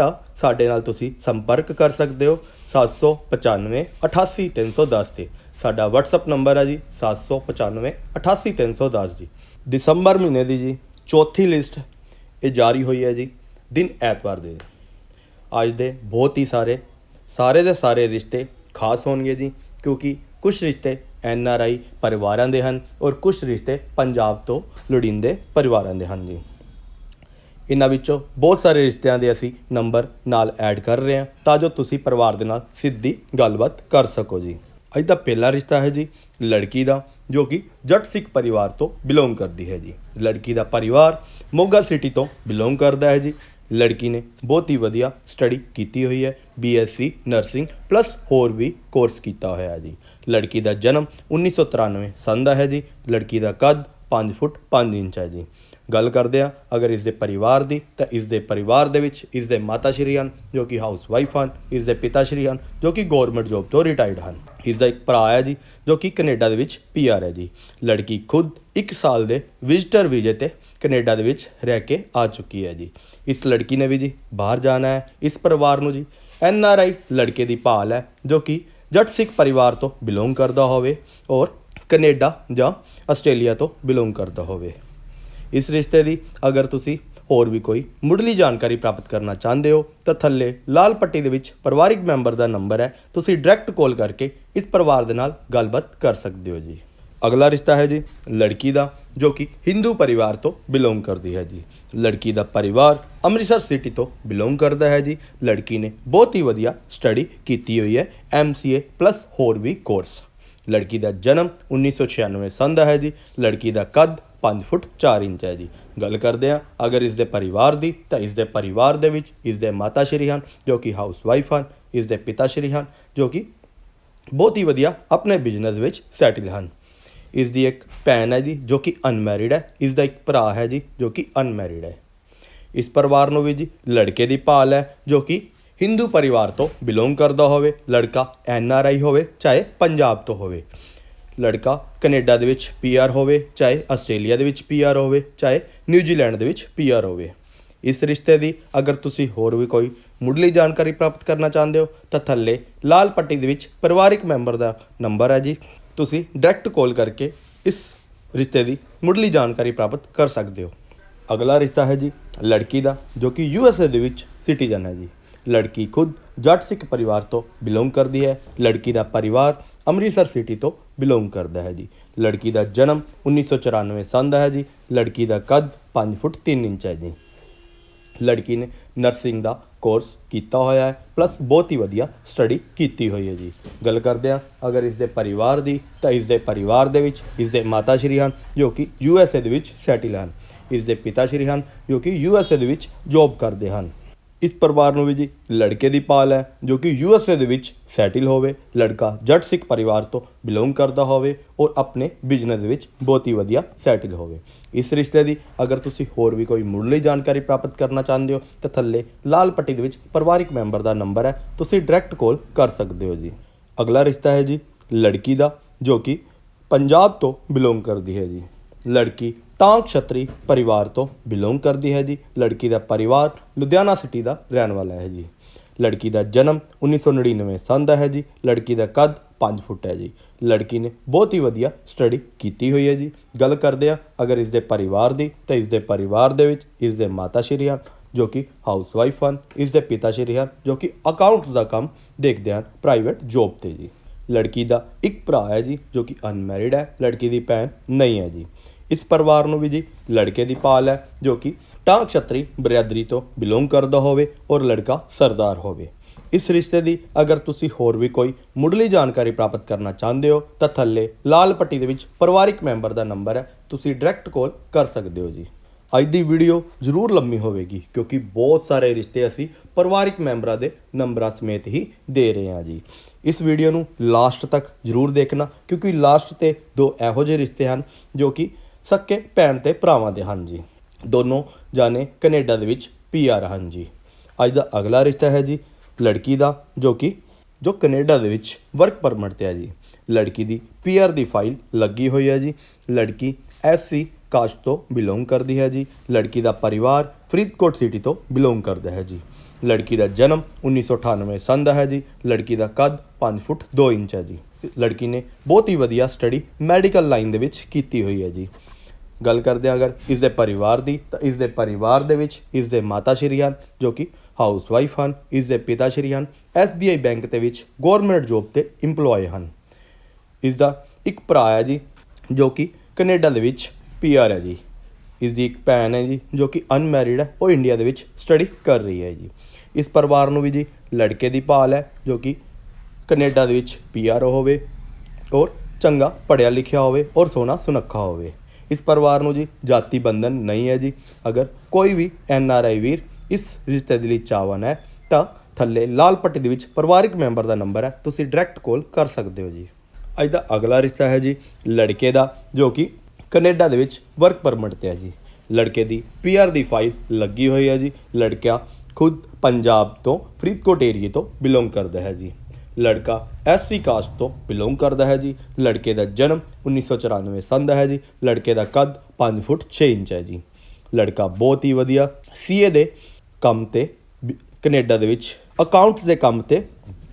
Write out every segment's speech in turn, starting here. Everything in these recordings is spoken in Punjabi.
ਤਾਂ ਸਾਡੇ ਨਾਲ ਤੁਸੀਂ ਸੰਪਰਕ ਕਰ ਸਕਦੇ ਹੋ 795 88310 ਤੇ। ਸਾਡਾ WhatsApp ਨੰਬਰ ਹੈ ਜੀ 795 88310 ਜੀ। ਦਸੰਬਰ ਮਹੀਨੇ ਦੀ ਜੀ, ਚੌਥੀ ਲਿਸਟ ਇਹ ਜਾਰੀ ਹੋਈ ਹੈ ਜੀ, ਦਿਨ ਐਤਵਾਰ ਦੇ ਅੱਜ ਦੇ ਬਹੁਤ ਹੀ ਸਾਰੇ ਸਾਰੇ ਦੇ ਸਾਰੇ ਰਿਸ਼ਤੇ ਖਾਸ ਹੋਣਗੇ ਜੀ, ਕਿਉਂਕਿ ਕੁਝ ਰਿਸ਼ਤੇ ਐਨ ਆਰ ਆਈ ਪਰਿਵਾਰਾਂ ਦੇ ਹਨ ਔਰ ਕੁਝ ਰਿਸ਼ਤੇ ਪੰਜਾਬ ਤੋਂ ਲੋੜੀਂਦੇ ਪਰਿਵਾਰਾਂ ਦੇ ਹਨ ਜੀ। ਇਹਨਾਂ ਵਿੱਚੋਂ ਬਹੁਤ ਸਾਰੇ ਰਿਸ਼ਤਿਆਂ ਦੇ ਅਸੀਂ ਨੰਬਰ ਨਾਲ ਐਡ ਕਰ ਰਹੇ ਹਾਂ ਤਾਂ ਜੋ ਤੁਸੀਂ ਪਰਿਵਾਰ ਦੇ ਨਾਲ ਸਿੱਧੀ ਗੱਲਬਾਤ ਕਰ ਸਕੋ ਜੀ। ਅੱਜ ਦਾ ਪਹਿਲਾ ਰਿਸ਼ਤਾ ਹੈ ਜੀ ਲੜਕੀ ਦਾ, ਜੋ ਕਿ ਜੱਟ ਸਿੱਖ ਪਰਿਵਾਰ ਤੋਂ ਬਿਲੋਂਗ ਕਰਦੀ ਹੈ ਜੀ। ਲੜਕੀ ਦਾ ਪਰਿਵਾਰ ਮੋਗਾ ਸਿਟੀ ਤੋਂ ਬਿਲੋਂਗ ਕਰਦਾ ਹੈ ਜੀ। ਲੜਕੀ ਨੇ ਬਹੁਤ ਹੀ ਵਧੀਆ ਸਟੱਡੀ ਕੀਤੀ ਹੋਈ ਹੈ ਬੀਐਸਸੀ ਨਰਸਿੰਗ ਪਲੱਸ ਹੋਰ ਵੀ ਕੋਰਸ ਕੀਤਾ ਹੋਇਆ ਹੈ ਜੀ। ਲੜਕੀ ਦਾ ਜਨਮ 1993 ਸੰਨ ਦਾ ਹੈ ਜੀ। ਲੜਕੀ ਦਾ ਕੱਦ 5 ਫੁੱਟ 5 ਇੰਚ ਹੈ ਜੀ। ਗੱਲ ਕਰਦੇ ਆ, ਅਗਰ ਇਸ ਦੇ ਪਰਿਵਾਰ ਦੀ, ਤਾਂ ਇਸ ਦੇ ਪਰਿਵਾਰ ਦੇ ਵਿੱਚ ਇਸ ਦੇ ਮਾਤਾ ਸ਼੍ਰੀ ਹਨ, ਜੋ ਕਿ ਹਾਊਸ ਵਾਈਫ ਹਨ, ਇਸ ਦੇ ਪਿਤਾ ਸ਼੍ਰੀ ਹਨ, ਜੋ ਕਿ ਗਵਰਨਮੈਂਟ ਜੌਬ ਤੋਂ ਰਿਟਾਇਰਡ ਹਨ। ਇਸ ਦਾ ਇੱਕ ਭਰਾ ਹੈ ਜੀ, ਜੋ ਕਿ ਕੈਨੇਡਾ ਦੇ ਵਿੱਚ ਪੀਆਰ ਹੈ ਜੀ। ਲੜਕੀ ਖੁਦ 1 ਸਾਲ ਦੇ ਵਿਜ਼ਟਰ ਵੀਜ਼ੇ ਤੇ ਕੈਨੇਡਾ ਦੇ ਵਿੱਚ ਰਹਿ ਕੇ ਆ ਚੁੱਕੀ ਹੈ ਜੀ। ਇਸ ਲੜਕੀ ਨੇ ਵੀ ਜੀ ਬਾਹਰ ਜਾਣਾ ਹੈ, ਇਸ ਪਰਿਵਾਰ ਨੂੰ ਜੀ ਐਨ ਆਰ ਆਈ ਲੜਕੇ ਦੀ ਭਾਲ ਹੈ, ਜੋ ਕਿ ਜੱਟ ਸਿੱਖ ਪਰਿਵਾਰ ਤੋਂ ਬਿਲੋਂਗ ਕਰਦਾ ਹੋਵੇ ਔਰ ਕੈਨੇਡਾ ਜਾਂ ਆਸਟ੍ਰੇਲੀਆ ਤੋਂ ਬਿਲੋਂਗ ਕਰਦਾ ਹੋਵੇ। ਇਸ ਰਿਸ਼ਤੇ ਦੀ। ਅਗਰ ਤੁਸੀਂ ਹੋਰ ਵੀ ਕੋਈ ਮੁੱਢਲੀ ਜਾਣਕਾਰੀ ਪ੍ਰਾਪਤ ਕਰਨਾ ਚਾਹੁੰਦੇ ਹੋ, ਤਾਂ ਥੱਲੇ ਲਾਲ ਪੱਟੀ ਦੇ ਵਿੱਚ ਪਰਿਵਾਰਿਕ ਮੈਂਬਰ ਦਾ ਨੰਬਰ ਹੈ। ਤੁਸੀਂ ਡਾਇਰੈਕਟ ਕਾਲ ਕਰਕੇ ਇਸ ਪਰਿਵਾਰ ਦੇ ਨਾਲ ਗੱਲਬਾਤ ਕਰ ਸਕਦੇ ਹੋ ਜੀ। ਅਗਲਾ ਰਿਸ਼ਤਾ ਹੈ ਜੀ ਲੜਕੀ ਦਾ, ਜੋ ਕਿ ਹਿੰਦੂ ਪਰਿਵਾਰ ਤੋਂ ਬਿਲੋਂਗ ਕਰਦੀ ਹੈ ਜੀ। ਲੜਕੀ ਦਾ ਪਰਿਵਾਰ ਅੰਮ੍ਰਿਤਸਰ ਸਿਟੀ ਤੋਂ ਬਿਲੋਂਗ ਕਰਦਾ ਹੈ ਜੀ। ਲੜਕੀ ਨੇ ਬਹੁਤ ਹੀ ਵਧੀਆ ਸਟੱਡੀ ਕੀਤੀ ਹੋਈ ਹੈ ਐਮਸੀਏ ਪਲੱਸ ਹੋਰ ਵੀ ਕੋਰਸ। ਲੜਕੀ ਦਾ ਜਨਮ 1996 ਸੰਨ ਦਾ ਹੈ ਜੀ। ਲੜਕੀ ਦਾ ਕੱਦ 5 ਫੁੱਟ 4 ਇੰਚ ਹੈ ਜੀ। ਗੱਲ ਕਰਦੇ ਆ ਅਗਰ ਇਸ ਦੇ ਪਰਿਵਾਰ ਦੀ, ਤਾਂ ਇਸ ਦੇ ਪਰਿਵਾਰ ਦੇ ਵਿੱਚ ਇਸ ਦੇ ਮਾਤਾ ਸ਼੍ਰੀ ਹਨ, ਜੋ ਕਿ ਹਾਊਸ ਵਾਈਫ ਹਨ, ਇਸ ਦੇ ਪਿਤਾ ਸ਼੍ਰੀ ਹਨ, ਜੋ ਕਿ ਬਹੁਤ ਹੀ ਵਧੀਆ ਆਪਣੇ ਬਿਜ਼ਨਸ ਵਿੱਚ ਸੈਟਲ ਹਨ। ਇਸ ਦੀ ਇੱਕ ਭੈਣ ਹੈ ਜੀ, ਜੋ ਕਿ ਅਨਮੈਰਿਡ ਹੈ। ਇਸ ਦਾ ਇੱਕ ਭਰਾ ਹੈ ਜੀ, ਜੋ ਕਿ ਅਨਮੈਰਿਡ ਹੈ। ਇਸ ਪਰਿਵਾਰ ਨੂੰ ਵੀ ਜੀ, ਲੜਕੇ ਦੀ ਭਾਲ ਹੈ, ਜੋ ਕਿ ਹਿੰਦੂ ਪਰਿਵਾਰ ਤੋਂ ਬਿਲੋਂਗ ਕਰਦਾ ਹੋਵੇ, ਲੜਕਾ ਐਨ ਆਰ ਆਈ ਹੋਵੇ, ਚਾਹੇ ਪੰਜਾਬ ਤੋਂ ਹੋਵੇ। ਲੜਕਾ ਕੈਨੇਡਾ ਦੇ ਵਿੱਚ ਪੀਆਰ ਹੋਵੇ, ਚਾਹੇ ਆਸਟ੍ਰੇਲੀਆ ਦੇ ਵਿੱਚ ਪੀਆਰ ਹੋਵੇ, ਚਾਹੇ ਨਿਊਜ਼ੀਲੈਂਡ ਦੇ ਵਿੱਚ ਪੀਆਰ ਹੋਵੇ। ਇਸ ਰਿਸ਼ਤੇ ਦੀ ਅਗਰ ਤੁਸੀਂ ਹੋਰ ਵੀ ਕੋਈ ਮੁੱਢਲੀ ਜਾਣਕਾਰੀ ਪ੍ਰਾਪਤ ਕਰਨਾ ਚਾਹੁੰਦੇ ਹੋ, ਤਾਂ ਥੱਲੇ ਲਾਲ ਪੱਟੀ ਦੇ ਵਿੱਚ ਪਰਿਵਾਰਿਕ ਮੈਂਬਰ ਦਾ ਨੰਬਰ ਹੈ ਜੀ। ਤੁਸੀਂ ਡਾਇਰੈਕਟ ਕਾਲ ਕਰਕੇ ਇਸ ਰਿਸ਼ਤੇ ਦੀ ਮੁੱਢਲੀ ਜਾਣਕਾਰੀ ਪ੍ਰਾਪਤ ਕਰ ਸਕਦੇ ਹੋ। ਅਗਲਾ ਰਿਸ਼ਤਾ ਹੈ ਜੀ ਲੜਕੀ ਦਾ, ਜੋ ਕਿ ਯੂ ਐੱਸ ਏ ਦੇ ਵਿੱਚ ਸਿਟੀਜ਼ਨ ਹੈ ਜੀ। ਲੜਕੀ ਖੁਦ ਜੱਟ ਸਿੱਖ ਪਰਿਵਾਰ ਤੋਂ ਬਿਲੋਂਗ ਕਰਦੀ ਹੈ। ਲੜਕੀ ਦਾ ਪਰਿਵਾਰ ਅੰਮ੍ਰਿਤਸਰ ਸਿਟੀ ਤੋਂ ਬਿਲੋਂਗ ਕਰਦਾ ਹੈ ਜੀ। ਲੜਕੀ ਦਾ ਜਨਮ 1994 ਸੰਨ ਦਾ ਹੈ ਜੀ। ਲੜਕੀ ਦਾ ਕੱਦ 5 ਫੁੱਟ 3 ਇੰਚ ਹੈ ਜੀ। ਲੜਕੀ ਨੇ ਨਰਸਿੰਗ ਦਾ ਕੋਰਸ ਕੀਤਾ ਹੋਇਆ ਹੈ ਪਲੱਸ ਬਹੁਤ ਹੀ ਵਧੀਆ ਸਟੱਡੀ ਕੀਤੀ ਹੋਈ ਹੈ ਜੀ। ਗੱਲ ਕਰਦੇ ਆ ਅਗਰ ਇਸ ਦੇ ਪਰਿਵਾਰ ਦੀ, ਤਾਂ ਇਸ ਦੇ ਪਰਿਵਾਰ ਦੇ ਵਿੱਚ ਇਸ ਦੇ ਮਾਤਾ ਸ਼੍ਰੀ ਹਨ, ਜੋ ਕਿ ਯੂ ਐਸ ਏ ਦੇ ਵਿੱਚ ਸੈਟਲ ਹਨ। ਇਸ ਦੇ ਪਿਤਾ ਸ਼੍ਰੀ ਹਨ, ਜੋ ਕਿ ਯੂ ਐਸ ਏ ਦੇ ਵਿੱਚ ਜੌਬ ਕਰਦੇ ਹਨ। ਇਸ ਪਰਿਵਾਰ ਨੂੰ ਵੀ ਜੀ ਲੜਕੇ ਦੀ ਪਾਲ ਹੈ, ਜੋ ਕਿ ਯੂ ਐਸ ਏ ਦੇ ਵਿੱਚ ਸੈਟਲ ਹੋਵੇ, ਲੜਕਾ ਜੱਟ ਸਿੱਖ ਪਰਿਵਾਰ ਤੋਂ ਬਿਲੋਂਗ ਕਰਦਾ ਹੋਵੇ ਔਰ ਆਪਣੇ ਬਿਜ਼ਨਸ ਵਿੱਚ ਬਹੁਤ ਹੀ ਵਧੀਆ ਸੈਟਲ ਹੋਵੇ। ਇਸ ਰਿਸ਼ਤੇ ਦੀ ਅਗਰ ਤੁਸੀਂ ਹੋਰ ਵੀ ਕੋਈ ਮੁੱਢਲੀ ਜਾਣਕਾਰੀ ਪ੍ਰਾਪਤ ਕਰਨਾ ਚਾਹੁੰਦੇ ਹੋ, ਤਾਂ ਥੱਲੇ ਲਾਲ ਪੱਟੀ ਦੇ ਵਿੱਚ ਪਰਿਵਾਰਿਕ ਮੈਂਬਰ ਦਾ ਨੰਬਰ ਹੈ, ਤੁਸੀਂ ਡਾਇਰੈਕਟ ਕਾਲ ਕਰ ਸਕਦੇ ਹੋ ਜੀ। ਅਗਲਾ ਰਿਸ਼ਤਾ ਹੈ ਜੀ ਲੜਕੀ ਦਾ, ਜੋ ਕਿ ਪੰਜਾਬ ਤੋਂ ਬਿਲੋਂਗ ਕਰਦੀ ਹੈ ਜੀ। ਲੜਕੀ ਟਾਂਗ ਛਤਰੀ ਪਰਿਵਾਰ ਤੋਂ ਬਿਲੋਂਗ ਕਰਦੀ ਹੈ ਜੀ। ਲੜਕੀ ਦਾ ਪਰਿਵਾਰ ਲੁਧਿਆਣਾ ਸਿਟੀ ਦਾ ਰਹਿਣ ਵਾਲਾ ਹੈ ਜੀ। ਲੜਕੀ ਦਾ ਜਨਮ 1999 ਸੰਨ ਦਾ ਹੈ ਜੀ। ਲੜਕੀ ਦਾ ਕੱਦ 5 ਫੁੱਟ ਹੈ ਜੀ। ਲੜਕੀ ਨੇ ਬਹੁਤ ਹੀ ਵਧੀਆ ਸਟੱਡੀ ਕੀਤੀ ਹੋਈ ਹੈ ਜੀ। ਗੱਲ ਕਰਦੇ ਆ ਅਗਰ ਇਸ ਦੇ ਪਰਿਵਾਰ ਦੀ, ਤਾਂ ਇਸ ਦੇ ਪਰਿਵਾਰ ਦੇ ਵਿੱਚ ਇਸ ਦੇ ਮਾਤਾ ਸ਼੍ਰੀ ਹਨ, ਜੋ ਕਿ ਹਾਊਸ ਵਾਈਫ ਹਨ। ਇਸ ਦੇ ਪਿਤਾ ਸ਼੍ਰੀ ਹਨ, ਜੋ ਕਿ ਅਕਾਊਂਟਸ ਦਾ ਕੰਮ ਦੇਖਦੇ ਹਨ ਪ੍ਰਾਈਵੇਟ ਜੌਬ ਤੇ ਜੀ। ਲੜਕੀ ਦਾ ਇੱਕ ਭਰਾ ਹੈ ਜੀ, ਜੋ ਕਿ ਅਨਮੈਰਿਡ ਹੈ। ਲੜਕੀ ਦੀ ਭੈਣ ਨਹੀਂ ਹੈ ਜੀ। ਇਸ ਪਰਿਵਾਰ ਨੂੰ ਵੀ ਜੀ ਲੜਕੇ ਦੀ ਪਾਲ ਹੈ, ਜੋ ਕਿ ਟਾਂਗ ਛਤਰੀ ਬਰਾਦਰੀ ਤੋਂ ਬਿਲੋਂਗ ਕਰਦਾ ਹੋਵੇ ਔਰ ਲੜਕਾ ਸਰਦਾਰ ਹੋਵੇ। ਇਸ ਰਿਸ਼ਤੇ ਦੀ ਅਗਰ ਤੁਸੀਂ ਹੋਰ ਵੀ ਕੋਈ ਮੁੱਢਲੀ ਜਾਣਕਾਰੀ ਪ੍ਰਾਪਤ ਕਰਨਾ ਚਾਹੁੰਦੇ ਹੋ, ਤਾਂ ਥੱਲੇ ਲਾਲ ਪੱਟੀ ਦੇ ਵਿੱਚ ਪਰਿਵਾਰਿਕ ਮੈਂਬਰ ਦਾ ਨੰਬਰ ਹੈ, ਤੁਸੀਂ ਡਾਇਰੈਕਟ ਕਾਲ ਕਰ ਸਕਦੇ ਹੋ ਜੀ। ਅੱਜ ਦੀ ਵੀਡੀਓ ਜ਼ਰੂਰ ਲੰਮੀ ਹੋਵੇਗੀ, ਕਿਉਂਕਿ ਬਹੁਤ ਸਾਰੇ ਰਿਸ਼ਤੇ ਅਸੀਂ ਪਰਿਵਾਰਿਕ ਮੈਂਬਰਾਂ ਦੇ ਨੰਬਰਾਂ ਸਮੇਤ ਹੀ ਦੇ ਰਹੇ ਹਾਂ ਜੀ। ਇਸ ਵੀਡੀਓ ਨੂੰ ਲਾਸਟ ਤੱਕ ਜ਼ਰੂਰ ਦੇਖਣਾ, ਕਿਉਂਕਿ ਲਾਸਟ ਤੇ ਦੋ ਇਹੋ ਜਿਹੇ ਰਿਸ਼ਤੇ ਹਨ, ਜੋ ਕਿ ਸਕੇ ਭੈਣ ਤੇ ਭਰਾਵਾਂ ਦੇ ਹਨ ਜੀ। ਦੋਨੋਂ ਜਾਣੇ ਕੈਨੇਡਾ ਦੇ ਵਿੱਚ ਪੀਆਰ ਹਨ ਜੀ। ਅੱਜ ਦਾ ਅਗਲਾ ਰਿਸ਼ਤਾ ਹੈ ਜੀ ਲੜਕੀ ਦਾ, ਜੋ ਕਿ ਜੋ ਕੈਨੇਡਾ ਦੇ ਵਿੱਚ ਵਰਕ ਪਰਮਿਟ ਤੇ ਹੈ ਜੀ। ਲੜਕੀ ਦੀ ਪੀਆਰ ਦੀ ਫਾਈਲ ਲੱਗੀ ਹੋਈ ਹੈ ਜੀ। ਲੜਕੀ ਐਸਸੀ ਕਾਸਟ ਤੋਂ ਬਿਲੋਂਗ ਕਰਦੀ ਹੈ ਜੀ। ਲੜਕੀ ਦਾ ਪਰਿਵਾਰ ਫਰੀਦਕੋਟ ਸਿਟੀ ਤੋਂ ਬਿਲੋਂਗ ਕਰਦਾ ਹੈ ਜੀ। ਲੜਕੀ ਦਾ ਜਨਮ 1998 ਸੰਨ ਦਾ ਹੈ ਜੀ। ਲੜਕੀ ਦਾ ਕੱਦ 5 ਫੁੱਟ 2 ਇੰਚ ਹੈ ਜੀ। ਲੜਕੀ ਨੇ ਬਹੁਤ ਹੀ ਵਧੀਆ ਸਟੱਡੀ ਮੈਡੀਕਲ ਲਾਈਨ ਦੇ ਵਿੱਚ ਕੀਤੀ ਹੋਈ ਹੈ ਜੀ। ਗੱਲ ਕਰਦੇ ਹਾਂ ਅਗਰ ਇਸ ਦੇ ਪਰਿਵਾਰ ਦੀ, ਤਾਂ ਇਸ ਦੇ ਪਰਿਵਾਰ ਦੇ ਵਿੱਚ ਇਸ ਦੇ ਮਾਤਾ ਸ਼੍ਰੀ ਹਨ, ਜੋ ਕਿ ਹਾਊਸ ਵਾਈਫ ਹਨ ਇਸ ਦੇ ਪਿਤਾ ਸ਼੍ਰੀ ਹਨ SBI ਬੈਂਕ ਦੇ ਵਿੱਚ ਗਵਰਨਮੈਂਟ ਜੌਬ ਤੇ EMPLOYE ਹਨ। ਇਸ ਦਾ ਇੱਕ ਭਰਾ ਹੈ ਜੀ, ਜੋ ਕਿ ਕੈਨੇਡਾ ਦੇ ਵਿੱਚ ਪੀਆਰ ਹੈ ਜੀ। ਇਸ ਦੀ ਇੱਕ ਭੈਣ ਹੈ ਜੀ, ਜੋ ਕਿ ਅਨਮੈਰਿਡ ਹੈ, ਉਹ ਇੰਡੀਆ ਦੇ ਵਿੱਚ ਸਟੱਡੀ ਕਰ ਰਹੀ ਹੈ ਜੀ। ਇਸ ਪਰਿਵਾਰ ਨੂੰ ਵੀ ਜੀ ਲੜਕੇ ਦੀ ਭਾਲ ਹੈ, ਜੋ ਕਿ ਕੈਨੇਡਾ ਦੇ ਵਿੱਚ ਪੀਆਰ ਹੋਵੇ, ਔਰ ਚੰਗਾ ਪੜ੍ਹਿਆ ਲਿਖਿਆ ਹੋਵੇ, ਔਰ ਸੋਹਣਾ ਸੁਨੱਖਾ ਹੋਵੇ। ਇਸ ਪਰਿਵਾਰ ਨੂੰ ਜੀ ਜਾਤੀ ਬੰਧਨ ਨਹੀਂ ਹੈ ਜੀ। ਅਗਰ ਕੋਈ ਵੀ ਐਨ ਆਰ ਆਈ ਵੀਰ ਇਸ ਰਿਸ਼ਤੇ ਦੇ ਲਈ ਚਾਹਵਾਨ ਹੈ, ਤਾਂ ਥੱਲੇ ਲਾਲ ਪੱਟੀ ਦੇ ਵਿੱਚ ਪਰਿਵਾਰਿਕ ਮੈਂਬਰ ਦਾ ਨੰਬਰ ਹੈ। ਤੁਸੀਂ ਡਾਇਰੈਕਟ ਕਾਲ ਕਰ ਸਕਦੇ ਹੋ ਜੀ। ਅੱਜ ਦਾ ਅਗਲਾ ਰਿਸ਼ਤਾ ਹੈ ਜੀ ਲੜਕੇ ਦਾ, ਜੋ ਕਿ ਕੈਨੇਡਾ ਦੇ ਵਿੱਚ ਵਰਕ ਪਰਮਿਟ ਤੇ ਹੈ ਜੀ। ਲੜਕੇ ਦੀ ਪੀਆਰ ਦੀ ਫਾਈਲ ਲੱਗੀ ਹੋਈ ਹੈ ਜੀ। ਲੜਕਾ ਖੁਦ ਪੰਜਾਬ ਤੋਂ ਫਰੀਦਕੋਟ ਏਰੀਏ ਤੋਂ ਬਿਲੋਂਗ ਕਰਦਾ ਹੈ ਜੀ। ਲੜਕਾ ਐਸਸੀ ਕਾਸਟ ਤੋਂ ਬਿਲੋਂਗ ਕਰਦਾ ਹੈ ਜੀ। ਲੜਕੇ ਦਾ ਜਨਮ 1994 ਸੰਨ ਦਾ ਹੈ ਜੀ। ਲੜਕੇ ਦਾ ਕੱਦ 5 ਫੁੱਟ 6 ਇੰਚ ਹੈ ਜੀ। ਲੜਕਾ ਬਹੁਤ ਹੀ ਵਧੀਆ ਸੀਏ ਦੇ ਕੰਮ ਤੇ ਬਿ- ਕੈਨੇਡਾ ਦੇ ਵਿੱਚ ਅਕਾਊਂਟਸ ਦੇ ਕੰਮ ਤੇ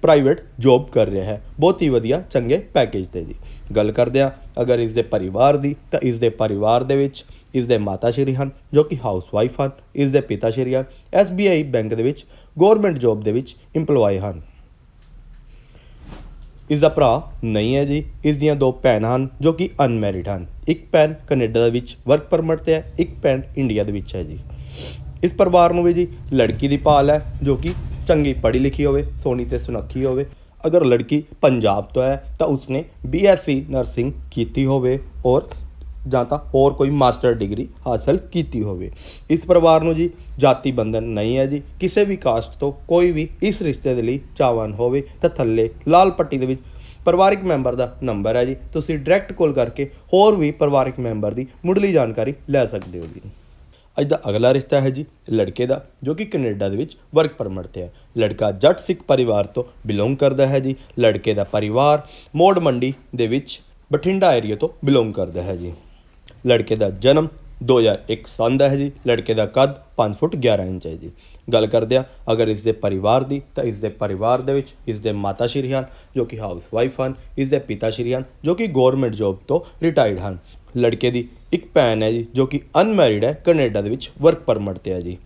ਪ੍ਰਾਈਵੇਟ ਜੌਬ ਕਰ ਰਿਹਾ ਹੈ। ਬਹੁਤ ਹੀ ਵਧੀਆ, ਚੰਗੇ ਪੈਕੇਜ ਤੇ ਜੀ। ਗੱਲ ਕਰਦੇ ਆ ਅਗਰ ਇਸ ਦੇ ਪਰਿਵਾਰ ਦੀ, ਤਾਂ ਇਸ ਦੇ ਪਰਿਵਾਰ ਦੇ ਵਿੱਚ ਇਸ ਦੇ ਮਾਤਾ ਸ਼੍ਰੀ ਹਨ, ਜੋ ਕਿ ਹਾਊਸ ਵਾਈਫ ਹਨ। ਇਸ ਦੇ ਪਿਤਾ ਸ਼੍ਰੀ ਹਨ। SBI ਬੈਂਕ ਦੇ ਵਿੱਚ ਗਵਰਨਮੈਂਟ ਜੌਬ ਦੇ ਵਿੱਚ EMPLOYE ਹਨ। ਇਸ ਦਾ ਭਰਾ ਨਹੀਂ ਹੈ ਜੀ। ਇਸ ਦੀਆਂ ਦੋ ਭੈਣਾਂ ਹਨ, ਜੋ ਕਿ ਅਨਮੈਰਿਡ ਹਨ। ਇੱਕ ਭੈਣ ਕੈਨੇਡਾ ਦੇ ਵਿੱਚ ਵਰਕ ਪਰਮਿਟ ਤੇ ਹੈ, ਇੱਕ ਭੈਣ ਇੰਡੀਆ ਦੇ ਵਿੱਚ ਹੈ ਜੀ। ਇਸ ਪਰਿਵਾਰ ਨੂੰ ਵੀ ਜੀ ਲੜਕੀ ਦੀ ਭਾਲ ਹੈ, ਜੋ ਕਿ ਚੰਗੀ ਪੜ੍ਹੀ ਲਿਖੀ ਹੋਵੇ, ਸੋਹਣੀ ਤੇ ਸੁਨੱਖੀ ਹੋਵੇ। ਅਗਰ ਲੜਕੀ ਪੰਜਾਬ ਤੋਂ ਹੈ, ਤਾਂ ਉਸਨੇ ਬੀਐਸਸੀ ਨਰਸਿੰਗ ਕੀਤੀ ਹੋਵੇ ਔਰ ਜਾਂ ਤਾਂ ਹੋਰ ਕੋਈ ਮਾਸਟਰ ਡਿਗਰੀ ਹਾਸਲ ਕੀਤੀ ਹੋਵੇ। ਇਸ ਪਰਿਵਾਰ ਨੂੰ ਜੀ ਜਾਤੀ ਬੰਧਨ ਨਹੀਂ ਹੈ ਜੀ। ਕਿਸੇ ਵੀ ਕਾਸਟ ਤੋਂ ਕੋਈ ਵੀ ਇਸ ਰਿਸ਼ਤੇ ਦੇ ਲਈ ਚਾਹਵਾਨ ਹੋਵੇ ਤਾਂ ਥੱਲੇ ਲਾਲ ਪੱਟੀ ਦੇ ਵਿੱਚ ਪਰਿਵਾਰਿਕ ਮੈਂਬਰ ਦਾ ਨੰਬਰ ਹੈ ਜੀ। ਤੁਸੀਂ ਡਾਇਰੈਕਟ ਕਾਲ ਕਰਕੇ ਹੋਰ ਵੀ ਪਰਿਵਾਰਿਕ ਮੈਂਬਰ ਦੀ ਮੁੱਢਲੀ ਜਾਣਕਾਰੀ ਲੈ ਸਕਦੇ ਹੋ ਜੀ। ਅੱਜ ਦਾ ਅਗਲਾ ਰਿਸ਼ਤਾ ਹੈ ਜੀ ਲੜਕੇ ਦਾ, ਜੋ ਕਿ ਕੈਨੇਡਾ ਦੇ ਵਿੱਚ ਵਰਕ ਪਰਮਿਟ ਤੇ ਹੈ। ਲੜਕਾ ਜੱਟ ਸਿੱਖ ਪਰਿਵਾਰ ਤੋਂ ਬਿਲੋਂਗ ਕਰਦਾ ਹੈ ਜੀ। ਲੜਕੇ ਦਾ ਪਰਿਵਾਰ ਮੋੜ ਮੰਡੀ ਦੇ ਵਿੱਚ ਬਠਿੰਡਾ ਏਰੀਆ ਤੋਂ ਬਿਲੋਂਗ ਕਰਦਾ ਹੈ ਜੀ। ਲੜਕੇ ਦਾ ਜਨਮ 2001 ਸਾਲ ਦਾ ਹੈ ਜੀ, ਲੜਕੇ ਦਾ ਕੱਦ 5 ਫੁੱਟ 11 ਇੰਚ ਹੈ ਜੀ। ਗੱਲ ਕਰਦੇ ਆ ਅਗਰ ਇਸ ਦੇ ਪਰਿਵਾਰ ਦੀ, ਤਾਂ ਇਸ ਦੇ ਪਰਿਵਾਰ ਦੇ ਵਿੱਚ ਇਸ ਦੇ ਮਾਤਾ ਸ਼੍ਰੀ ਹਨ, ਜੋ ਕਿ ਹਾਊਸ ਵਾਈਫ ਹਨ, ਇਸ ਦੇ ਪਿਤਾ ਸ਼੍ਰੀ ਹਨ, ਜੋ ਕਿ ਗਵਰਨਮੈਂਟ ਜੌਬ ਤੋਂ ਰਿਟਾਇਰਡ ਹਨ। ਲੜਕੇ ਦੀ ਇੱਕ ਭੈਣ ਹੈ ਜੀ, ਜੋ ਕਿ ਅਨਮੈਰਿਡ ਹੈ, ਕੈਨੇਡਾ ਦੇ ਵਿੱਚ ਵਰਕ ਪਰਮਿਟ ਤੇ ਹੈ ਜੀ।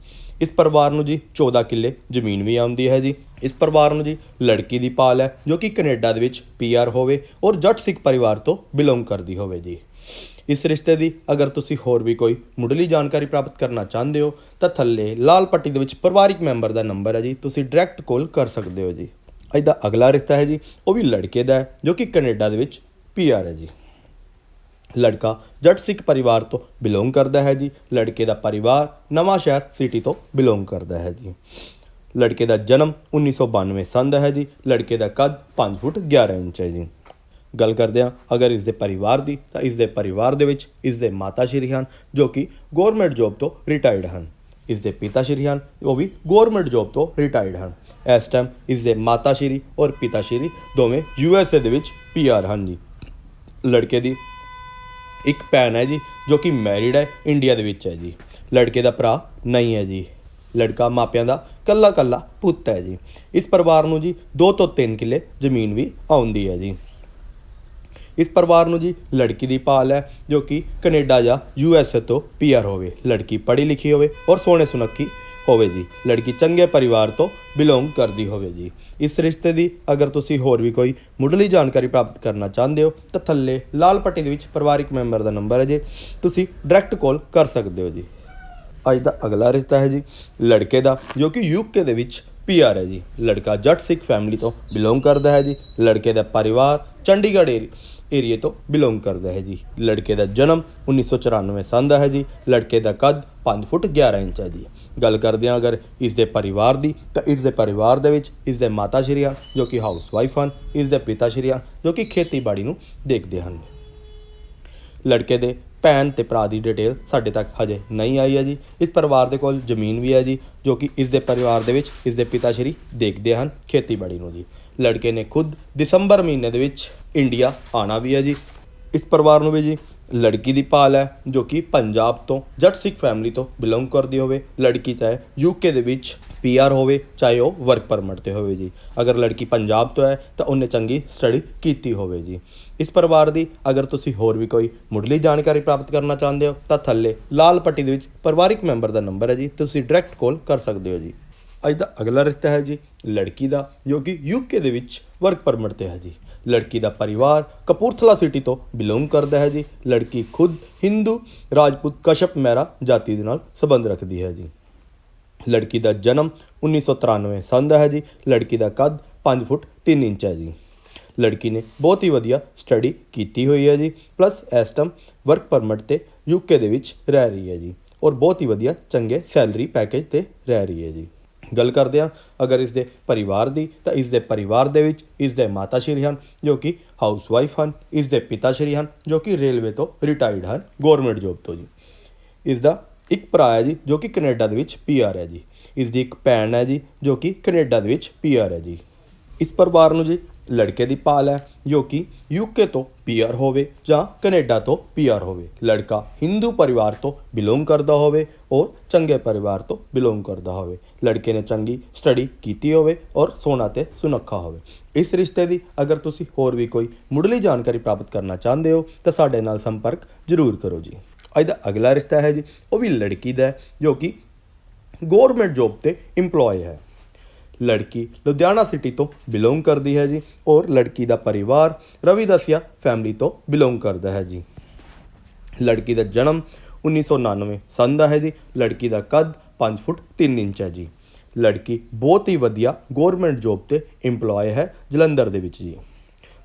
ਇਸ ਪਰਿਵਾਰ ਨੂੰ ਜੀ 14 ਕਿੱਲੇ ਜ਼ਮੀਨ ਵੀ ਆਉਂਦੀ ਹੈ ਜੀ। ਇਸ ਪਰਿਵਾਰ ਨੂੰ ਜੀ ਲੜਕੀ ਦੀ ਪਾਲ ਹੈ, ਜੋ ਕਿ ਕੈਨੇਡਾ ਦੇ ਵਿੱਚ ਪੀਆਰ ਹੋਵੇ ਔਰ ਜੱਟ ਸਿੱਖ ਪਰਿਵਾਰ ਤੋਂ ਬਿਲੋਂਗ ਕਰਦੀ ਹੋਵੇ ਜੀ। ਇਸ ਰਿਸ਼ਤੇ ਦੀ ਅਗਰ ਤੁਸੀਂ ਹੋਰ ਵੀ ਕੋਈ ਮੁੱਢਲੀ ਜਾਣਕਾਰੀ ਪ੍ਰਾਪਤ ਕਰਨਾ ਚਾਹੁੰਦੇ ਹੋ, ਤਾਂ ਥੱਲੇ ਲਾਲ ਪੱਟੀ ਦੇ ਵਿੱਚ ਪਰਿਵਾਰਿਕ ਮੈਂਬਰ ਦਾ ਨੰਬਰ ਹੈ ਜੀ, ਤੁਸੀਂ ਡਾਇਰੈਕਟ ਕਾਲ ਕਰ ਸਕਦੇ ਹੋ ਜੀ। ਅੱਜ ਦਾ ਅਗਲਾ ਰਿਸ਼ਤਾ ਹੈ ਜੀ, ਉਹ ਵੀ ਲੜਕੇ ਦਾ ਹੈ, ਜੋ ਕਿ ਕੈਨੇਡਾ ਦੇ ਵਿੱਚ ਪੀਆਰ ਹੈ ਜੀ। ਲੜਕਾ ਜੱਟ ਸਿੱਖ ਪਰਿਵਾਰ ਤੋਂ ਬਿਲੋਂਗ ਕਰਦਾ ਹੈ ਜੀ, ਲੜਕੇ ਦਾ ਪਰਿਵਾਰ ਨਵਾਂ ਸ਼ਹਿਰ ਸਿਟੀ ਤੋਂ ਬਿਲੋਂਗ ਕਰਦਾ ਹੈ ਜੀ। ਲੜਕੇ ਦਾ ਜਨਮ 1992 ਸੰਨ ਦਾ ਹੈ ਜੀ, ਲੜਕੇ ਦਾ ਕੱਦ 5 ਫੁੱਟ 11 ਇੰਚ ਹੈ ਜੀ। ਗੱਲ ਕਰਦੇ ਹਾਂ। ਅਗਰ ਇਸ ਦੇ ਪਰਿਵਾਰ ਦੀ, ਤਾਂ ਇਸ ਦੇ ਪਰਿਵਾਰ ਦੇ ਵਿੱਚ ਇਸ ਦੇ ਮਾਤਾ ਸ਼੍ਰੀ ਹਨ, ਜੋ ਕਿ ਗਵਰਨਮੈਂਟ ਜੌਬ ਤੋਂ ਰਿਟਾਇਰਡ ਹਨ। ਇਸ ਦੇ ਪਿਤਾ ਸ਼੍ਰੀ ਹਨ, ਉਹ ਵੀ ਗਵਰਨਮੈਂਟ ਜੌਬ ਤੋਂ ਰਿਟਾਇਰਡ ਹਨ। ਇਸ ਟਾਈਮ ਇਸ ਦੇ ਮਾਤਾ ਸ਼੍ਰੀ ਔਰ ਪਿਤਾ ਸ਼੍ਰੀ ਦੋਵੇਂ ਯੂ ਐੱਸ ਏ ਦੇ ਵਿੱਚ ਪੀ ਆਰ ਹਨ ਜੀ। ਲੜਕੇ ਦੀ ਇੱਕ ਭੈਣ ਹੈ ਜੀ, ਜੋ ਕਿ ਮੈਰਿਡ ਹੈ ਇੰਡੀਆ ਦੇ ਵਿੱਚ ਹੈ ਜੀ। ਲੜਕੇ ਦਾ ਭਰਾ ਨਹੀਂ ਹੈ ਜੀ। ਲੜਕਾ ਮਾਪਿਆਂ ਦਾ ਕੱਲਾ ਕੱਲਾ ਪੁੱਤ ਹੈ ਜੀ। ਇਸ ਪਰਿਵਾਰ ਨੂੰ ਜੀ 2 ਤੋਂ 3 ਕਿੱਲੇ ਜ਼ਮੀਨ ਵੀ ਆਉਂਦੀ ਹੈ ਜੀ। ਇਸ ਪਰਿਵਾਰ ਨੂੰ ਜੀ ਲੜਕੀ ਦੀ ਭਾਲ ਹੈ, ਜੋ ਕਿ ਕੈਨੇਡਾ ਜਾਂ ਯੂ ਐੱਸ ਏ ਤੋਂ ਪੀਆਰ ਹੋਵੇ। ਲੜਕੀ ਪੜ੍ਹੀ ਲਿਖੀ ਹੋਵੇ ਔਰ ਸੋਹਣੇ ਸੁਨੱਖੀ ਹੋਵੇ ਜੀ। ਲੜਕੀ ਚੰਗੇ ਪਰਿਵਾਰ ਤੋਂ ਬਿਲੋਂਗ ਕਰਦੀ ਹੋਵੇ ਜੀ। ਇਸ ਰਿਸ਼ਤੇ ਦੀ ਅਗਰ ਤੁਸੀਂ ਹੋਰ ਵੀ ਕੋਈ ਮੁੱਢਲੀ ਜਾਣਕਾਰੀ ਪ੍ਰਾਪਤ ਕਰਨਾ ਚਾਹੁੰਦੇ ਹੋ, ਤਾਂ ਥੱਲੇ ਲਾਲ ਪੱਟੀ ਦੇ ਵਿੱਚ ਪਰਿਵਾਰਿਕ ਮੈਂਬਰ ਦਾ ਨੰਬਰ ਹੈ ਜੀ। ਤੁਸੀਂ ਡਾਇਰੈਕਟ ਕਾਲ ਕਰ ਸਕਦੇ ਹੋ ਜੀ। ਅੱਜ ਦਾ ਅਗਲਾ ਰਿਸ਼ਤਾ ਹੈ ਜੀ ਲੜਕੇ ਦਾ, ਜੋ ਕਿ ਯੂਕੇ ਦੇ ਵਿੱਚ ਪੀਆਰ ਹੈ ਜੀ। ਲੜਕਾ ਜੱਟ ਸਿੱਖ ਫੈਮਿਲੀ ਤੋਂ ਬਿਲੋਂਗ ਕਰਦਾ ਹੈ ਜੀ। ਲੜਕੇ ਦਾ ਪਰਿਵਾਰ ਚੰਡੀਗੜ੍ਹ ਏਰੀ- ਏਰੀਏ ਤੋਂ ਬਿਲੋਂਗ ਕਰਦਾ ਹੈ ਜੀ। ਲੜਕੇ ਦਾ ਜਨਮ 1994 ਸੰਨ ਦਾ ਹੈ ਜੀ। ਲੜਕੇ ਦਾ ਕੱਦ 5 ਫੁੱਟ 11 ਇੰਚ ਹੈ ਜੀ। ਗੱਲ ਕਰਦੇ ਹਾਂ ਅਗਰ ਇਸ ਦੇ ਪਰਿਵਾਰ ਦੀ, ਤਾਂ ਇਸ ਦੇ ਪਰਿਵਾਰ ਦੇ ਵਿੱਚ ਇਸ ਦੇ ਮਾਤਾ ਸ਼੍ਰੀ ਹਨ ਜੋ ਕਿ ਹਾਊਸ ਵਾਈਫ ਹਨ, ਇਸ ਦੇ ਪਿਤਾ ਸ਼੍ਰੀ ਹਨ ਜੋ ਕਿ ਖੇਤੀਬਾੜੀ ਨੂੰ ਦੇਖਦੇ ਹਨ। ਲੜਕੇ ਦੇ ਭੈਣ ਤੇ ਭਰਾ ਦੀ ਡਿਟੇਲ ਸਾਡੇ ਤੱਕ ਹਜੇ ਨਹੀਂ ਆਈ ਹੈ ਜੀ। ਇਸ ਪਰਿਵਾਰ ਦੇ ਕੋਲ ਜ਼ਮੀਨ ਵੀ ਹੈ ਜੀ, ਜੋ ਕਿ ਇਸ ਦੇ ਪਰਿਵਾਰ ਦੇ ਵਿੱਚ ਇਸ ਦੇ ਪਿਤਾ ਸ਼੍ਰੀ ਦੇਖਦੇ ਹਨ ਖੇਤੀਬਾੜੀ ਨੂੰ ਜੀ। ਲੜਕੇ ਨੇ ਖੁਦ ਦਸੰਬਰ ਮਹੀਨੇ ਦੇ ਵਿੱਚ ਇੰਡੀਆ ਆਣਾ ਵੀ ਹੈ ਜੀ। ਇਸ ਪਰਿਵਾਰ ਨੂੰ ਵੀ ਜੀ ਲੜਕੀ ਦੀ ਭਾਲ ਹੈ, ਜੋ ਕਿ ਪੰਜਾਬ ਤੋਂ, ਜੱਟ ਸਿੱਖ ਫੈਮਿਲੀ ਤੋਂ ਬਿਲੋਂਗ ਕਰਦੀ ਹੋਵੇ। ਲੜਕੀ ਚਾਹੇ ਯੂਕੇ ਦੇ ਵਿੱਚ ਪੀਆਰ ਹੋਵੇ, ਚਾਹੇ ਉਹ ਵਰਕ ਪਰਮਿਟ ਤੇ ਹੋਵੇ ਜੀ। ਅਗਰ ਲੜਕੀ ਪੰਜਾਬ ਤੋਂ ਹੈ, ਤਾਂ ਉਹਨੇ ਚੰਗੀ ਸਟੱਡੀ ਕੀਤੀ ਹੋਵੇ ਜੀ। ਇਸ ਪਰਿਵਾਰ ਦੀ ਅਗਰ ਤੁਸੀਂ ਹੋਰ ਵੀ ਕੋਈ ਮੁੱਢਲੀ ਜਾਣਕਾਰੀ ਪ੍ਰਾਪਤ ਕਰਨਾ ਚਾਹੁੰਦੇ ਹੋ, ਤਾਂ ਥੱਲੇ ਲਾਲ ਪੱਟੀ ਦੇ ਵਿੱਚ ਪਰਿਵਾਰਿਕ ਮੈਂਬਰ ਦਾ ਨੰਬਰ ਹੈ ਜੀ। ਤੁਸੀਂ ਡਾਇਰੈਕਟ ਕਾਲ ਕਰ ਸਕਦੇ ਹੋ ਜੀ। ਅੱਜ ਦਾ ਅਗਲਾ ਰਿਸ਼ਤਾ ਹੈ ਜੀ ਲੜਕੀ ਦਾ, ਜੋ ਕਿ ਯੂਕੇ ਦੇ ਵਿੱਚ ਵਰਕ ਪਰਮਿਟ ਤੇ ਹੈ ਜੀ। ਲੜਕੀ ਦਾ ਪਰਿਵਾਰ ਕਪੂਰਥਲਾ ਸਿਟੀ ਤੋਂ ਬਿਲੋਂਗ ਕਰਦਾ ਹੈ ਜੀ। ਲੜਕੀ ਖੁਦ ਹਿੰਦੂ, ਰਾਜਪੂਤ ਕਸ਼ਪ ਮਹਿਰਾ ਜਾਤੀ ਦੇ ਨਾਲ ਸੰਬੰਧ ਰੱਖਦੀ ਹੈ ਜੀ। ਲੜਕੀ ਦਾ ਜਨਮ 1993 ਸੰਨ ਦਾ ਹੈ ਜੀ। ਲੜਕੀ ਦਾ ਕੱਦ 5 ਫੁੱਟ 3 ਇੰਚ ਹੈ ਜੀ। ਲੜਕੀ ਨੇ ਬਹੁਤ ਹੀ ਵਧੀਆ ਸਟੱਡੀ ਕੀਤੀ ਹੋਈ ਹੈ ਜੀ। ਪਲੱਸ ਇਸ ਟਾਈਮ ਵਰਕ ਪਰਮਿਟ ਤੇ ਯੂਕੇ ਦੇ ਵਿੱਚ ਰਹਿ ਰਹੀ ਹੈ ਜੀ। ਔਰ ਬਹੁਤ ਹੀ ਵਧੀਆ ਚੰਗੇ ਸੈਲਰੀ ਪੈਕੇਜ ਤੇ ਰਹਿ ਰਹੀ ਹੈ ਜੀ। ਗੱਲ ਕਰਦੇ ਹਾਂ। ਅਗਰ ਇਸ ਦੇ ਪਰਿਵਾਰ ਦੀ, ਤਾਂ ਇਸ ਦੇ ਪਰਿਵਾਰ ਦੇ ਵਿੱਚ ਇਸ ਦੇ ਮਾਤਾ ਸ਼੍ਰੀ ਹਨ, ਜੋ ਕਿ ਹਾਊਸਵਾਈਫ ਹਨ। ਇਸ ਦੇ ਪਿਤਾ ਸ਼੍ਰੀ ਹਨ, ਜੋ ਕਿ ਰੇਲਵੇ ਤੋਂ ਰਿਟਾਇਰਡ ਹਨ ਗਵਰਨਮੈਂਟ ਜੋਬ ਤੋਂ ਜੀ। ਇਸ ਦਾ ਇੱਕ ਭਰਾ ਹੈ ਜੀ, ਜੋ ਕਿ ਕੈਨੇਡਾ ਦੇ ਵਿੱਚ ਪੀਆਰ ਹੈ ਜੀ। ਇਸ ਦੀ ਇੱਕ ਭੈਣ ਹੈ ਜੀ, ਜੋ ਕਿ ਕੈਨੇਡਾ ਦੇ ਵਿੱਚ ਪੀਆਰ ਹੈ ਜੀ। ਇਸ ਪਰਿਵਾਰ ਨੂੰ ਜੀ ਲੜਕੇ ਦੀ ਭਾਲ ਹੈ, ਜੋ ਕਿ ਯੂਕੇ ਤੋਂ ਪੀਆਰ ਹੋਵੇ ਜਾਂ ਕੈਨੇਡਾ ਤੋਂ ਪੀਆਰ ਹੋਵੇ। ਲੜਕਾ ਹਿੰਦੂ ਪਰਿਵਾਰ ਤੋਂ ਬਿਲੋਂਗ ਕਰਦਾ ਹੋਵੇ ਔਰ ਚੰਗੇ ਪਰਿਵਾਰ ਤੋਂ ਬਿਲੋਂਗ ਕਰਦਾ ਹੋਵੇ। ਲੜਕੇ ਨੇ ਚੰਗੀ ਸਟੱਡੀ ਕੀਤੀ ਹੋਵੇ ਔਰ ਸੋਨਾ ਤੇ ਸੁਨੱਖਾ ਹੋਵੇ। ਇਸ ਰਿਸ਼ਤੇ ਦੀ ਅਗਰ ਤੁਸੀਂ ਹੋਰ ਵੀ ਕੋਈ ਮੁੱਢਲੀ ਜਾਣਕਾਰੀ ਪ੍ਰਾਪਤ ਕਰਨਾ ਚਾਹੁੰਦੇ ਹੋ, ਤਾਂ ਸਾਡੇ ਨਾਲ ਸੰਪਰਕ ਜ਼ਰੂਰ ਕਰੋ ਜੀ। ਅੱਜ ਦਾ ਅਗਲਾ ਰਿਸ਼ਤਾ ਹੈ ਜੀ, ਉਹ ਵੀ ਲੜਕੀ ਦਾ ਜੋ ਕਿ ਗਵਰਨਮੈਂਟ ਜੌਬ ਤੇ EMPLOYE ਹੈ। ਲੜਕੀ ਲੁਧਿਆਣਾ ਸਿਟੀ ਤੋਂ ਬਿਲੋਂਗ ਕਰਦੀ ਹੈ ਜੀ ਔਰ ਲੜਕੀ ਦਾ ਪਰਿਵਾਰ ਰਵੀ ਦਸਿਆ ਫੈਮਿਲੀ ਤੋਂ ਬਿਲੋਂਗ ਕਰਦਾ ਹੈ ਜੀ। ਲੜਕੀ ਦਾ ਜਨਮ 1999 ਸੰਨ ਦਾ ਹੈ ਜੀ ਲੜਕੀ ਦਾ ਕੱਦ 5 ਫੁੱਟ 3 ਇੰਚ ਹੈ ਜੀ। ਲੜਕੀ ਬਹੁਤ ਹੀ ਵਧੀਆ ਗਵਰਨਮੈਂਟ ਜੌਬ ਤੇ EMPLOYE ਹੈ, ਜਲੰਧਰ ਦੇ ਵਿੱਚ ਜੀ।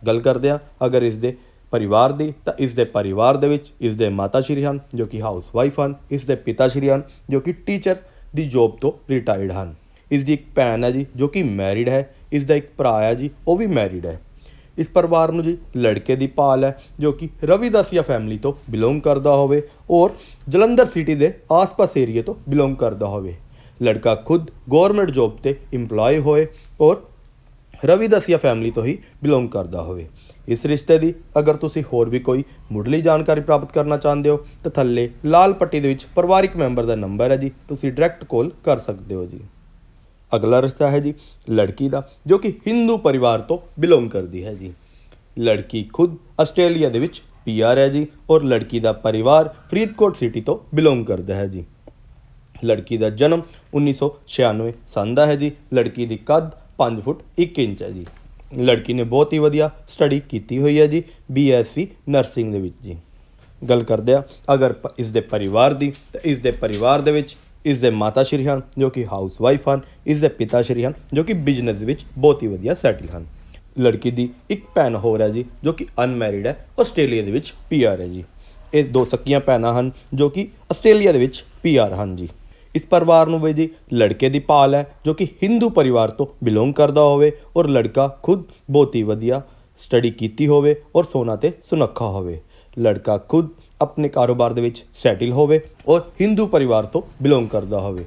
ਗੱਲ ਕਰਦੇ ਆ ਅਗਰ ਇਸ ਦੇ ਪਰਿਵਾਰ ਦੀ, ਤਾਂ ਇਸ ਦੇ ਪਰਿਵਾਰ ਦੇ ਵਿੱਚ ਇਸ ਦੇ ਮਾਤਾ ਸ਼੍ਰੀ ਹਨ, ਜੋ ਕਿ ਹਾਊਸ ਵਾਈਫ ਹਨ, ਇਸ ਦੇ ਪਿਤਾ ਸ਼੍ਰੀ ਹਨ, ਜੋ ਕਿ ਟੀਚਰ ਦੀ ਜੌਬ ਤੋਂ ਰਿਟਾਇਰਡ ਹਨ। ਇਸ ਦੀ ਇੱਕ ਭੈਣ ਹੈ ਜੀ, ਜੋ ਕਿ ਮੈਰਿਡ ਹੈ, ਇਸ ਦਾ ਇੱਕ ਭਰਾ ਹੈ ਜੀ, ਉਹ ਵੀ ਮੈਰਿਡ ਹੈ। ਇਸ ਪਰਿਵਾਰ ਨੂੰ ਜੀ ਲੜਕੇ ਦੀ ਭਾਲ ਹੈ, ਜੋ ਕਿ ਰਵੀ ਦਸਿਆ ਫੈਮਿਲੀ ਤੋਂ ਬਿਲੋਂਗ ਕਰਦਾ ਹੋਵੇ ਔਰ ਜਲੰਧਰ ਸਿਟੀ ਦੇ ਆਸ-ਪਾਸ ਏਰੀਏ ਤੋਂ ਬਿਲੋਂਗ ਕਰਦਾ ਹੋਵੇ। ਲੜਕਾ ਖੁਦ ਗਵਰਨਮੈਂਟ ਜੌਬ ਤੇ EMPLOYE ਹੋਏ ਔਰ ਰਵੀ ਦਸਿਆ ਫੈਮਿਲੀ ਤੋਂ ਹੀ ਬਿਲੋਂਗ ਕਰਦਾ ਹੋਵੇ। ਇਸ ਰਿਸ਼ਤੇ ਦੀ ਅਗਰ ਤੁਸੀਂ ਹੋਰ ਵੀ ਕੋਈ ਮੁੱਢਲੀ ਜਾਣਕਾਰੀ ਪ੍ਰਾਪਤ ਕਰਨਾ ਚਾਹੁੰਦੇ ਹੋ, ਤਾਂ ਥੱਲੇ ਲਾਲ ਪੱਟੀ ਦੇ ਵਿੱਚ ਪਰਿਵਾਰਿਕ ਮੈਂਬਰ ਦਾ ਨੰਬਰ ਹੈ ਜੀ, ਤੁਸੀਂ ਡਾਇਰੈਕਟ ਕਾਲ ਕਰ ਸਕਦੇ ਹੋ ਜੀ। ਅਗਲਾ ਰਿਸ਼ਤਾ ਹੈ ਜੀ ਲੜਕੀ ਦਾ, ਜੋ ਕਿ ਹਿੰਦੂ ਪਰਿਵਾਰ ਤੋਂ ਬਿਲੋਂਗ ਕਰਦੀ ਹੈ ਜੀ। ਲੜਕੀ ਖੁਦ ਆਸਟ੍ਰੇਲੀਆ ਦੇ ਵਿੱਚ ਪੀਆਰ ਹੈ ਜੀ ਔਰ ਲੜਕੀ ਦਾ ਪਰਿਵਾਰ ਫਰੀਦਕੋਟ ਸਿਟੀ ਤੋਂ ਬਿਲੋਂਗ ਕਰਦਾ ਹੈ ਜੀ। ਲੜਕੀ ਦਾ ਜਨਮ 1996 ਸੰਨ ਦਾ ਹੈ ਜੀ। ਲੜਕੀ ਦੀ ਕੱਦ 5 ਫੁੱਟ 1 ਇੰਚ ਹੈ ਜੀ। ਲੜਕੀ ਨੇ ਬਹੁਤ ਹੀ ਵਧੀਆ ਸਟੱਡੀ ਕੀਤੀ ਹੋਈ ਹੈ ਜੀ ਬੀਐਸਸੀ ਨਰਸਿੰਗ ਦੇ ਵਿੱਚ ਜੀ। ਗੱਲ ਕਰਦੇ ਆ ਅਗਰ ਪ- ਇਸ ਦੇ ਪਰਿਵਾਰ ਦੀ, ਤਾਂ ਇਸ ਦੇ ਪਰਿਵਾਰ ਦੇ ਵਿੱਚ ਇਸ ਦੇ ਮਾਤਾ ਸ਼੍ਰੀ ਹਨ, ਜੋ ਕਿ ਹਾਊਸ ਵਾਈਫ ਹਨ, ਇਸ ਦੇ ਪਿਤਾ ਸ਼੍ਰੀ ਹਨ, ਜੋ ਕਿ ਬਿਜ਼ਨਸ ਵਿੱਚ ਬਹੁਤ ਹੀ ਵਧੀਆ ਸੈਟਲ ਹਨ। ਲੜਕੀ ਦੀ ਇੱਕ ਭੈਣ ਹੋਰ ਹੈ ਜੀ, ਜੋ ਕਿ ਅਨਮੈਰਿਡ ਹੈ, ਆਸਟ੍ਰੇਲੀਆ ਦੇ ਵਿੱਚ ਪੀਆਰ ਹੈ ਜੀ। ਇਹ ਦੋ ਸਕੀਆਂ ਭੈਣਾਂ ਹਨ, ਜੋ ਕਿ ਆਸਟ੍ਰੇਲੀਆ ਦੇ ਵਿੱਚ ਪੀਆਰ ਹਨ ਜੀ। ਇਸ ਪਰਿਵਾਰ ਨੂੰ ਵੀ ਜੀ, ਲੜਕੇ ਦੀ ਭਾਲ ਹੈ, ਜੋ ਕਿ ਹਿੰਦੂ ਪਰਿਵਾਰ ਤੋਂ ਬਿਲੋਂਗ ਕਰਦਾ ਹੋਵੇ ਔਰ ਲੜਕਾ ਖੁਦ ਬਹੁਤ ਹੀ ਵਧੀਆ ਸਟੱਡੀ ਕੀਤੀ ਹੋਵੇ ਔਰ ਸੋਨਾ ਤੇ ਸੁਨੱਖਾ ਹੋਵੇ। ਲੜਕਾ ਖੁਦ ਆਪਣੇ ਕਾਰੋਬਾਰ ਦੇ ਵਿੱਚ ਸੈਟਲ ਹੋਵੇ ਔਰ ਹਿੰਦੂ ਪਰਿਵਾਰ ਤੋਂ ਬਿਲੋਂਗ ਕਰਦਾ ਹੋਵੇ।